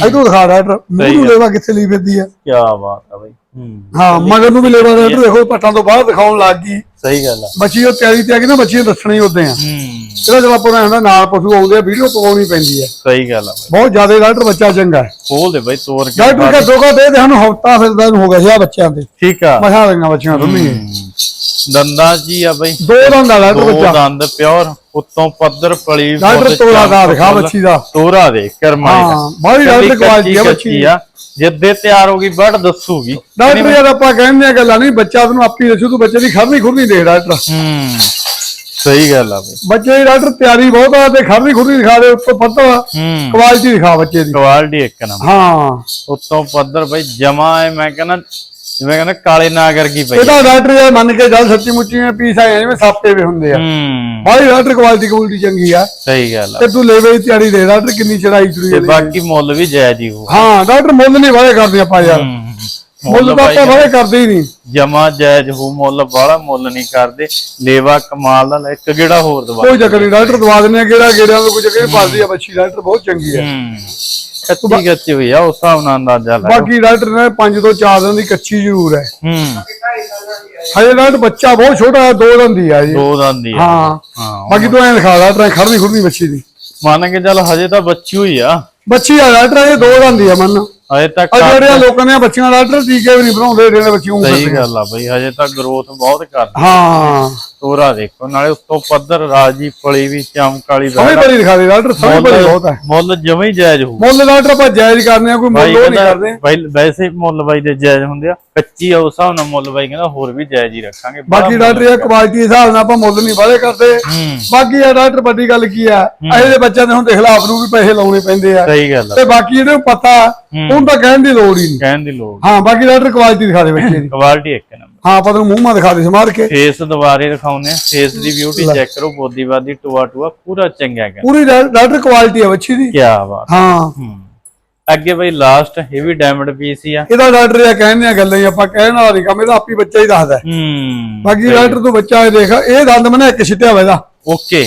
ਇਧਰੋਂ ਦਿਖਾ ਡਾਕਟਰ ਮੂੰਹ ਨੂੰ ਲੇਵਾ ਕਿੱਥੇ ਲਈ ਫਿਰਦੀ ਆ। ਕੀ ਬਾਤ ਆ ਬਈ। ਹੂੰ। ਹਾਂ ਮਗਰ ਨੂੰ ਵੀ ਲੇਵਾ ਡਾਕਟਰ ਦੇਖੋ ਪੱਟਾਂ ਤੋਂ ਬਾਹਰ ਦਿਖਾਉਣ ਲੱਗ ਗਈ। ਸਹੀ ਗੱਲ ਆ। ਬੱਚੀ ਉਹ ਤਿਆਰੀ ਤੇ ਆ ਗਈ ਨਾ ਬੱਚੀ ਦੱਸਣਾ ਹੀ ਉਦੋਂ ਆ। ਹੂੰ। ਇਹਦਾ ਜਦ ਆਪਾਂ ਨੂੰ ਨਾਲ ਪਸ਼ੂ ਆਉਂਦੇ ਆ ਵੀਡੀਓ ਪਵਾਉਣੀ ਪੈਂਦੀ ਆ। ਸਹੀ ਗੱਲ ਆ ਬਹੁਤ ਜ਼ਿਆਦਾ ਡਾਕਟਰ ਬੱਚਾ ਚੰਗਾ ਹੈ। ਖੋਲ ਦੇ ਬਈ ਤੋਰ ਕੇ ਡਾਕਟਰ ਕਾ ਦੋਗਾ ਦੇ। ਦੇ ਸਾਨੂੰ ਹਫਤਾ ਫਿਰਦਾ ਨੂੰ ਹੋ ਗਿਆ ਸੀ ਆਹ ਬੱਚਿਆਂ ਤੇ। ਠੀਕ ਆ। ਮਸਾ ਲਈਆਂ ਬੱਚਿਆਂ ਨਹੀਂ ਦੰਦਾਂ ਜੀ ਆ ਬਈ। ਦੋ ਦੰਦ ਆ ਡਾਕਟਰ ਦੋ ਬੱਚਾ। ਦੰਦ ਪਿਓਰ। ਉੱਤੋਂ ਪੱਧਰ ਪਲੀ ਡਾਕਟਰ ਤੋਲਾ ਦਾ ਦਿਖਾ। ਬੱਚੀ ਦਾ। ਤੋਰਾ ਦੇ ਕਰਮਾਈ ਦਾ ਹਾਂ ਕੱਲੀ ਡਾਕਟਰ ਕੁਆਲਿਟੀ ਆ ਬੱਚੀ। ਆ ਜਿੱਦੇ ਤਿਆਰ ਹੋ ਗਈ ਬੜ ਦੱਸੂਗੀ। ਡਾਕਟਰ ਯਾਰ ਆਪਾਂ ਕਹਿੰਦੇ ਆ ਗੱਲਾਂ ਨਹੀਂ ਬੱਚਾ ਤੈਨੂੰ ਆਪੀ ਦੱਸੂ ਤੂੰ ਬੱਚੇ ਦੀ ਖਰਨੀ ਖੁਰਨੀ ਦੇਖ ਡਾਕਟਰ। ਹੂੰ ਸਹੀ ਗੱਲ ਆ ਬਈ। ਬੱਚੇ ਦੀ ਡਾਕਟਰ ਤਿਆਰੀ ਬਹੁਤ ਆ ਤੇ ਖਰਨੀ ਖੁਰਨੀ ਦਿਖਾ ਦੇ ਉੱਤੋਂ ਪੱਧਰ ਕੁਆਲਿਟੀ ਦਿਖਾ ਬੱਚੇ ਦੀ। ਕੁਆਲਿਟੀ ਇੱਕ ਨੰਬਰ। ਹਾਂ। ਉੱਤੋਂ ਪੱਧਰ ਬਈ ਜਮਾ ਐ ਮੈਂ ਕਹਿੰਦਾ ਜਿਵੇਂ ਕਹਿੰਦਾ ਕਾਲੇ ਨਾਗਰ ਕੀ ਪਈ। ਇਹਦਾ ਡਾਕਟਰ ਯਾਰ ਮੰਨ ਕੇ ਚੱਲ ਸੱਚੀ ਮੁੱਚੀ में ਪੀਸ ਆਏ ਜਿਵੇਂ ਸਾਪੇ ਵੀ ਹੁੰਦੇ ਆ। ਹੂੰ। ਬਾਹਲੀ ਡਾਕਟਰ ਕੁਆਲਿਟੀ ਕੁਆਲਿਟੀ ਚੰਗੀ ਆ। ਸਹੀ ਗੱਲ ਆ। ਤੇ ਤੂੰ ਲੈਵੇ ਤਿਆਰੀ ਦੇ ਡਾਕਟਰ ਕਿੰਨੀ ਚੜਾਈ ਚੜੀ ਤੇ ਬਾਕੀ ਮੁੱਲ ਵੀ ਜਾਇਜ਼ ਹੀ ਹੋ ਹਾਂ ਡਾਕਟਰ ਮੁੱਲ ਨਹੀਂ ਵਾਲੇ ਕਰਦੇ ਆਪਾਂ ਯਾਰ। ਮੁੱਲ ਤਾਂ ਆਪਾਂ ਵਾਲੇ ਕਰਦੇ ਹੀ ਨਹੀਂ। ਜਮਾ ਜਾਇਜ਼ ਹੋ ਮੁੱਲ ਬਾਹਲਾ ਮੁੱਲ ਨਹੀਂ ਕਰਦੇ। ਲੇਵਾ ਕਮਾਲ ਦਾ ਇੱਕ ਗੇੜਾ ਹੋਰ ਦਵਾ ਕੋਈ ਚੱਕਰ ਨਹੀਂ ਡਾਕਟਰ ਦਵਾ ਦਿੰਦੇ ਆ ਕਿਹੜਾ ਨੂੰ ਕੋਈ ਚੱਕਰ ਨਹੀਂ ਪਾਲਦੀ ਆ ਬੱਚੀ ਡਾਕਟਰ ਬਹੁਤ ਚੰਗੀ ਆ। ਹੂੰ। ਕੱਚੀ ਕੱਚੀ ਹੋਈ ਆ ਉਸ ਹਿਸਾਬ ਨਾਲ ਅੰਦਾਜ਼ਾ ਲਾ ਬਾਕੀ ਡਾਕਟਰ ਨੇ 5 ਤੋਂ 4 ਦਿਨ ਦੀ ਕੱਚੀ ਜ਼ਰੂਰ ਹੈ। ਹੂੰ। ਹਜੇ ਡਾਕਟਰ ਬੱਚਾ ਬਹੁਤ ਛੋਟਾ ਹੈ 2 ਦਿਨ ਦੀ ਆ ਜੀ। ਦੋ ਦੰਦ ਦੀ ਹਾਂ। ਬਾਕੀ ਤੂੰ ਐਂ ਦਿਖਾ ਡਾਕਟਰ ਖੜਨੀ ਖੁਰਨੀ ਬੱਚੀ ਦੀ। ਮੰਨ ਕੇ ਚੱਲ ਹਜੇ ਤਾਂ ਬੱਚੀ ਹੋਈ ਆ। ਬੱਚੀ ਆ ਡਾਕਟਰ ਇਹ 2 ਦਿਨ ਦੀ ਆ ਮੰਨ। ਹਜੇ ਤੱਕ ਆ ਜਿਹੜੇ ਲੋਕਾਂ ਨੇ ਬੱਚਿਆਂ ਦਾ ਡਾਕਟਰ ਟੀਕੇ ਵੀ ਨਹੀਂ ਬਣਾਉਂਦੇ ਜਿਹੜੇ ਬੱਚੇ ਊਂ ਸਹੀ। ਗੱਲ ਆ ਬਈ ਹਜੇ ਤੱਕ ਗਰੋਥ ਬਹੁਤ ਕਰਦੀ ਹਾਂ। ਤੋਰਾ ਦੇਖੋ ਨਾਲੇ ਉੱਤੋਂ ਪੱਧਰ ਰਾਜੀ ਫਲੀ ਵੀ ਚਮਕ ਵਾਲੀ ਸਮਝ ਬੜੀ ਦਿਖਾ ਦੇ ਡਾਕਟਰ ਸਮਝ ਬੜੀ ਬਹੁਤ ਹੈ ਮੁੱਲ ਜਮੇ ਹੀ ਜਾਇਜ਼ ਹੋਊ। ਮੁੱਲ ਡਾਕਟਰ ਆਪਾਂ ਜਾਇਜ਼ ਕਰਨੇ ਆ ਕੋਈ ਮੁੱਲ ਨਹੀਂ ਕਰਦੇ। ਵੈਸੇ ਮੁੱਲ ਬਾਈ ਦੇ ਜਾਇਜ਼ ਹੁੰਦੇ ਆ। ਕੱਚੀ ਆ ਉਸ ਹਿਸਾਬ ਨਾਲ ਮੁੱਲ ਬਾਈ ਕਹਿੰਦਾ ਹੋਰ ਵੀ ਜਾਇਜ਼ ਹੀ ਰੱਖਾਂਗੇ। ਬਾਕੀ ਡਾਕਟਰ ਇਹ ਕੁਆਲਿਟੀ ਦੇ ਹਿਸਾਬ ਨਾਲ ਆਪਾਂ ਮੁੱਲ ਨਹੀਂ ਵਾਲੇ ਕਰਦੇ। ਬਾਕੀ ਇਹ ਡਾਕਟਰ ਵੱਡੀ ਗੱਲ ਕੀ ਆ ਇਹੋ ਜਿਹੇ ਬੱਚਿਆਂ ਦੇ ਹੁਣ ਦੇ ਖਿਲਾਫ ਨੂੰ ਵੀ ਪੈਸੇ ਲਾਉਣੇ ਪੈਂਦੇ ਆ। ਸਹੀ ਗੱਲ ਤੇ ਬਾਕੀ ਜਿਹੜੇ ਨੂੰ ਪਤਾ ਉਹਨੂੰ ਤਾਂ ਕਹਿਣ ਦੀ ਲੋੜ ਹੀ ਨਹੀਂ। ਕਹਿਣ ਦੀ ਲੋੜ ਹਾਂ ਬਾਕੀ ਡਾਕਟਰ ਕੁਆਲਿਟੀ ਦਿਖਾ ਦੇ ਬੱਚੇ ਦੀ। ਕੁਆਲਿਟੀ ਇੱਕ ਨੰਬਰ। ਹਾਂ ਆਪਾਂ ਤੈਨੂੰ ਮੂੰਹ ਮਾ ਦਿਖਾ ਦੇ ਸਮਾਰ ਕੇ। ਫੇਸ ਦੁਬਾਰੇ ਦਿਖਾਉਂਦੇ ਆ ਫੇਸ ਦੀ ਬਿਊਟੀ ਚੈੱਕ ਕਰੋ ਬੋਦੀਵਾਦੀ ਟੂਆ ਟੂਆ ਪੂਰਾ ਚੰਗਾ ਹੈ ਪੂਰੀ ਡਾਕਟਰ ਕੁਆਲਿਟੀ ਆ ਬੱਚੀ ਦੀ। ਕੀ ਬਾਤ। ਹਾਂ। ਹੂੰ। ਅੱਗੇ ਬਈ ਲਾਸਟ ਇਹ ਵੀ ਡਾਇਮੰਡ ਪੀਸ ਹੀ ਆ। ਇਹਦਾ ਡਾਕਟਰ ਇਹ ਕਹਿੰਦੇ ਆ ਗੱਲਾਂ ਹੀ ਆਪਾਂ ਕਹਿਣ ਵਾਲਾ ਨਹੀਂ ਕੰਮ ਇਹਦਾ ਆਪੀ ਬੱਚਾ ਹੀ ਦੱਸਦਾ ਹੈ। ਬਾਕੀ ਡਾਕਟਰ ਤੋਂ ਬੱਚਾ ਇਹ ਦੇਖ ਇਹ ਦੰਦ ਮਨੇ ਇੱਕ ਛਿੱਟਿਆ ਵਾ ਇਹਦਾ। ਓਕੇ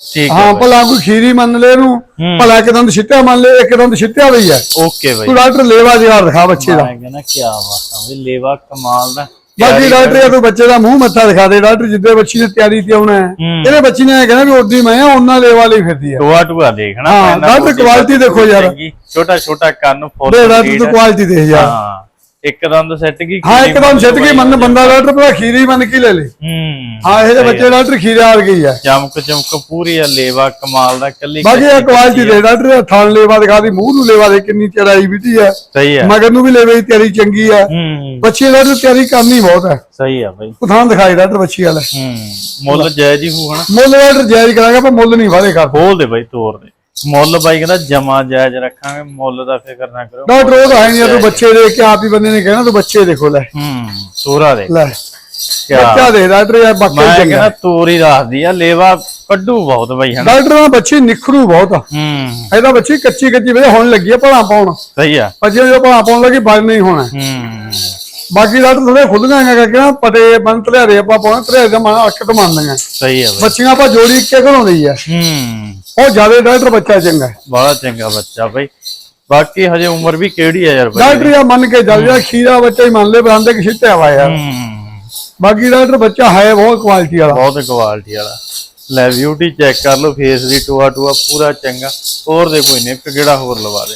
ਠੀਕ ਹੈ ਭਲਾ ਕੋਈ ਖੀਰੀ ਮੰਨ ਲੈ ਇਹਨੂੰ ਭਲਾ ਇੱਕ ਦੰਦ ਛਿੱਟਿਆ ਮੰਨ ਲੈ ਇੱਕ ਦੰਦ ਛਿੱਟਿਆ ਵੀ ਹੈ। ਓਕੇ ਬਈ। ਤੂੰ ਡਾਕਟਰ ਲੇਵਾ ਜਿਹਾ ਦਿਖਾ ਬੱਚੇ ਦਾ। ਮੈਂ ਕਹਿੰਦਾ ਕੀ ਬਾਤ ਆ ਬਈ ਲੇਵਾ ਕਮਾਲ ਦਾ। ਬਾਕੀ ਡਾਕਟਰ ਇਹ ਤੂੰ ਬੱਚੇ ਦਾ ਮੂੰਹ ਮੱਥਾ ਦਿਖਾ ਦੇ ਡਾਕਟਰ ਜਿੱਦੇ ਬੱਚੀ ਨੇ ਤਿਆਰੀ ਤੇ ਆਉਣਾ ਹੈ ਹੂੰ। ਇਹਦੇ ਬੱਚੀ ਨੇ ਇਹ ਕਹਿਣਾ ਵੀ ਉਡੀ ਮੈਂ ਆ ਉਹਨਾਂ ਲੇਵਾ ਲਈ ਫਿਰਦੀ ਆ ਟੂਆ ਟੂਆ ਦੇਖਣਾ ਹਾਂ, ਪੈਂਦਾ ਡਾਕਟਰ ਬੋਡੀ quality ਦਾ ਦੇਖੋ ਯਾਰ। ਚੰਗੀ, ਛੋਟਾ ਛੋਟਾ ਕੰਨ ਫੁੱਲ ਦੇ ਡਾਕਟਰ ਤੂੰ ਹੈ। ਕੁਆਲਿਟੀ ਦੇਖ ਯਾਰ ਹਾਂ ਇੱਕਦਮ ਸੈੱਟ ਕੀ ਹਾਂ ਇੱਕਦਮ ਛੱਡ ਕੇ ਮੰਨ ਬੰਦਾ ਡਾਕਟਰ ਭਲਾ ਖੀਰੀ ਮੰਨ ਕੇ ਲੈ ਲੇ? ਹੂੰ। ਹਾਂ ਇਹ ਬੱਚੇ ਡਾਕਟਰ ਖੀਰੇ ਆ ਗਈ ਆ। ਚਮਕ ਚਮਕ ਪੂਰੀ ਆ ਲੇਵਾ ਕਮਾਲ ਦਾ ਕੱਲੀ ਬਾਕੀ ਇਹ ਕੁਆਲਿਟੀ ਦੇ ਡਾਕਟਰ ਥਣ ਲੇਵਾ ਦਿਖਾ ਦੀ ਮੂੰਹ ਨੂੰ ਲੇਵਾ ਦੇ ਕਿੰਨੀ ਚੜਾਈ ਬਿਠੀ ਆ। ਸਹੀ ਹੈ ਮਗਰ ਨੂੰ ਵੀ ਲੇਵੇ ਦੀ ਤਿਆਰੀ ਚੰਗੀ ਆ। ਹੂੰ। ਬੱਚੇ ਡਾਕਟਰ ਤਿਆਰੀ ਕਰਨੀ ਬਹੁਤ ਹੈ ਸਹੀ ਆ ਬਈ। ਉਹ ਥਾਂ ਦਿਖਾਈ ਡਾਕਟਰ ਬੱਚੀ ਵਾਲਾ। ਹੂੰ। ਮੁੱਲ ਜਾਇਜ਼ ਹੀ ਹਨਾ। ਮੁੱਲ ਡਾਕਟਰ ਜਾਇਜ਼ ਕਰਾਂਗੇ ਆਪਾਂ ਮੁੱਲ ਨਹੀਂ ਵਾਲੇ ਕਰ ਖੋਲ ਦੇ ਬਾਈ ਤੋਰ ਦੇ। ਮੁੱਲ ਬਾਈ ਕਹਿੰਦਾ ਜਮਾ ਜਾਇਜ਼ ਰੱਖਾਂਗੇ ਮੁੱਲ ਦਾ ਫਿਕਰ ਨਾ ਕਰੋ। ਡਾਕਟਰ ਉਹ ਤਾਂ ਹੈ ਨਹੀਂ ਆ, ਤੂੰ ਬੱਚੇ ਦੇਖ ਕੇ ਆਪ ਹੀ ਬੰਦੇ ਨੇ ਕਹਿਣਾ ਤੂੰ ਬੱਚੇ ਦੇਖੋ ਲੈ। ਹੂੰ ਤੋਰਾ ਦੇ ਲੈ ਕਿਆ? ਬੱਚਾ ਦੇ ਡਾਕਟਰ ਯਾਰ ਬਾਕੀ ਮੈਂ ਚੰਗਾ। ਕਹਿੰਦਾ ਤੋਰ ਰੱਖਦੀ ਆ ਲੇਵਾ ਕੱਢੂ ਬਹੁਤ ਬਾਈ ਹਨਾ? ਡਾਕਟਰ ਦਾ ਬੱਚੀ ਨਿਖਰੂ ਬਹੁਤ ਆ। ਹੂੰ। ਇਹਦਾ ਬੱਚੀ ਕੱਚੀ ਕੱਚੀ ਵੇ ਹੁਣ ਲੱਗੀ ਆ ਭਲਾ ਪਾਉਣ। ਸਹੀ ਆ। ਬੱਚੇ ਜੋ ਭਲਾ ਪਾਉਣ ਲੱਗੀ ਬਲ ਨਹੀਂ ਹੋਣਾ। ਹੂੰ। ਬਾਕੀ ਡਾਕਟਰ ਥੋੜੇ ਖੁੱਲੀਆਂ ਹੈਗਾ ਕਿ ਨਾ ਪਟੇ ਬੰਤ ਲਿਆ ਦੇ ਆਪਾਂ ਪਾਉਣਾ ਤਰੇ ਦਾ ਮਨ ਅੱਖ ਤੋਂ ਮੰਨਦੀਆਂ ਸਹੀ ਆ ਬੱਚੀਆਂ ਆਪਾਂ ਜੋੜੀ ਇੱਕੇ ਘਰੋਂਦੀ ਆ। ਹੂੰ। ਉਹ ਜ਼ਿਆਦਾ ਡਾਕਟਰ ਬੱਚਾ ਚੰਗਾ ਹੈ। ਬੜਾ ਚੰਗਾ ਬੱਚਾ ਬਾਈ। ਬਾਕੀ ਹਜੇ ਉਮਰ ਵੀ ਕਿਹੜੀ ਆ ਯਾਰ ਬਾਈ? ਡਾਕਟਰ ਆ ਮੰਨ ਕੇ ਚੱਲ ਜਾ ਖੀਰਾ ਬੱਚਾ ਹੀ ਮੰਨ ਲੈ ਬਰਾਂਦੇ ਕਿ ਛਿੱਟਿਆ ਵਾ ਯਾਰ। ਹੂੰ। ਬਾਕੀ ਡਾਕਟਰ ਬੱਚਾ ਹੈ ਬਹੁਤ ਕੁਆਲਿਟੀ ਵਾਲਾ। ਬਹੁਤ ਕੁਆਲਿਟੀ ਵਾਲਾ। ਲੈ ਬਿਊਟੀ ਚੈੱਕ ਕਰ ਲਓ ਫੇਸ ਦੀ ਟੂਆ ਟੂਆ ਪੂਰਾ ਚੰਗਾ। ਹੋਰ ਦੇ ਕੋਈ ਨਿੱਕ ਕਿਹੜਾ ਹੋਰ ਲਵਾ ਦੇ।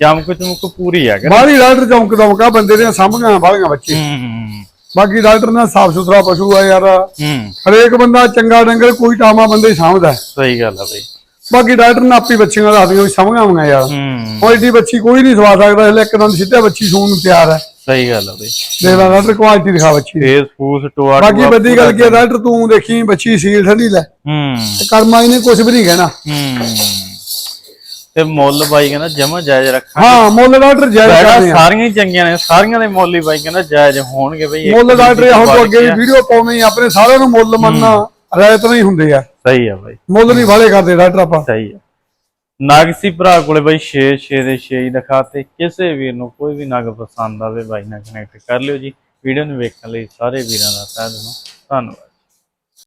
ਚਮਕ ਚਮਕ ਪੂਰੀ ਆ ਕਿ ਬਾਹਲੀ ਡਾਕਟਰ ਚੌਂਕ ਦਮਕਾ ਬੰਦੇ ਦੀਆਂ ਸਾਂਭੀਆਂ ਬਾਹਲੀਆਂ ਬੱਚੇ। ਹੂੰ ਬਾਕੀ ਡਾਕਟਰ ਨਾਲ ਸਾਫ਼ ਸੁਥਰਾ ਪਸ਼ੂ ਆ ਯਾਰ। ਹੂੰ। ਹਰੇਕ ਬੰਦਾ ਚੰਗਾ ਡੰਗਰ ਕੋਈ ਟਾਮਾ ਬੰਦੇ ਹੀ ਸਾਂਭਦਾ ਹੈ। ਸਹੀ ਗੱਲ ਆ ਬਈ। ਬਾਕੀ ਡਾਕਟਰ ਨੇ ਆਪੀ ਬੱਚੀਆਂ ਦੱਸਦੀਆਂ ਵੀ ਸਾਂਭੀਆਂ ਹੋਈਆਂ ਯਾਰ ਹੂੰ। ਏਡੀ ਬੱਚੀ ਕੋਈ ਨਹੀਂ ਸਵਾ ਸਕਦਾ ਇਸ ਲਈ ਇੱਕ ਦਮ ਸਿੱਧਾ ਬੱਚੀ ਸੂਣ ਨੂੰ ਤਿਆਰ ਹੈ ਸਹੀ ਗੱਲ ਆ ਬਈ। ਦੇਖ ਲੈ ਡਾਕਟਰ ਕੁਆਲਿਟੀ ਦਿਖਾ ਬੱਚੀ ਦੀ। ਫੇਸ ਫੂਸ ਟੂਆ ਬਾਕੀ ਟੂਆ ਵੱਡੀ ਗੱਲ ਕੀ ਹੈ ਡਾਕਟਰ ਤੂੰ ਦੇਖੀ ਬੱਚੀ ਸੀਲ ਠੰਡੀ ਲੈ। ਹੂੰ। ਤੇ ਕਰਮਾ ਇਹਨੇ ਕੁਝ ਵੀ ਨਹੀਂ ਕਹਿਣਾ। ਹੂੰ। ਤੇ ਮੁੱਲ ਬਾਈ ਕਹਿੰਦਾ ਜਮਾ ਜਾਇਜ਼ ਰੱਖਾਂ ਹਾਂ ਮੁੱਲ ਡਾਕਟਰ ਜਾਇਜ਼ ਬੈੜਾ ਕਰਦੇ ਆ। ਸਾਰੀਆਂ ਹੀ ਚੰਗੀਆਂ ਨੇ ਸਾਰੀਆਂ ਦੇ ਮੁੱਲ ਹੀ ਬਾਈ ਕਹਿੰਦਾ ਜਾਇਜ਼ ਹੋਣਗੇ ਬਈ। ਇੱਕ ਮੁੱਲ ਡਾਕਟਰ ਹੁਣ ਤੋਂ ਅੱਗੇ ਵੀ। ਵੀਡੀਓ ਪਾਉਣੀ ਆਪਣੇ ਸਾਰਿਆਂ ਨੂੰ ਮੁੱਲ ਮੰਨਣਾ ਰਾਇਤ ਨਹੀਂ ਹੁੰਦੇ ਆ। ਸਹੀ ਆ ਬਾਈ। ਮੁੱਲ ਨਹੀਂ ਵਾਲੇ ਕਰਦੇ ਡਾਕਟਰ ਆਪਾਂ। ਸਹੀ ਆ। ਨਾਗਸੀ ਭਰਾ ਕੋਲੇ ਬਾਈ 6 6 ਦੇ 6 ਹੀ ਦਿਖਾਤੇ। ਕਿਸੇ ਵੀਰ ਨੂੰ ਕੋਈ ਵੀ ਨਗ ਪਸੰਦ ਆਵੇ ਬਾਈ ਨਾਲ ਕਨੈਕਟ ਕਰ ਲਿਓ ਜੀ। ਵੀਡੀਓ ਨੂੰ ਵੇਖਣ ਲਈ ਸਾਰੇ ਵੀਰਾਂ ਦਾ ਤਹਿ ਦਿਲੋਂ ਧੰਨਵਾਦ।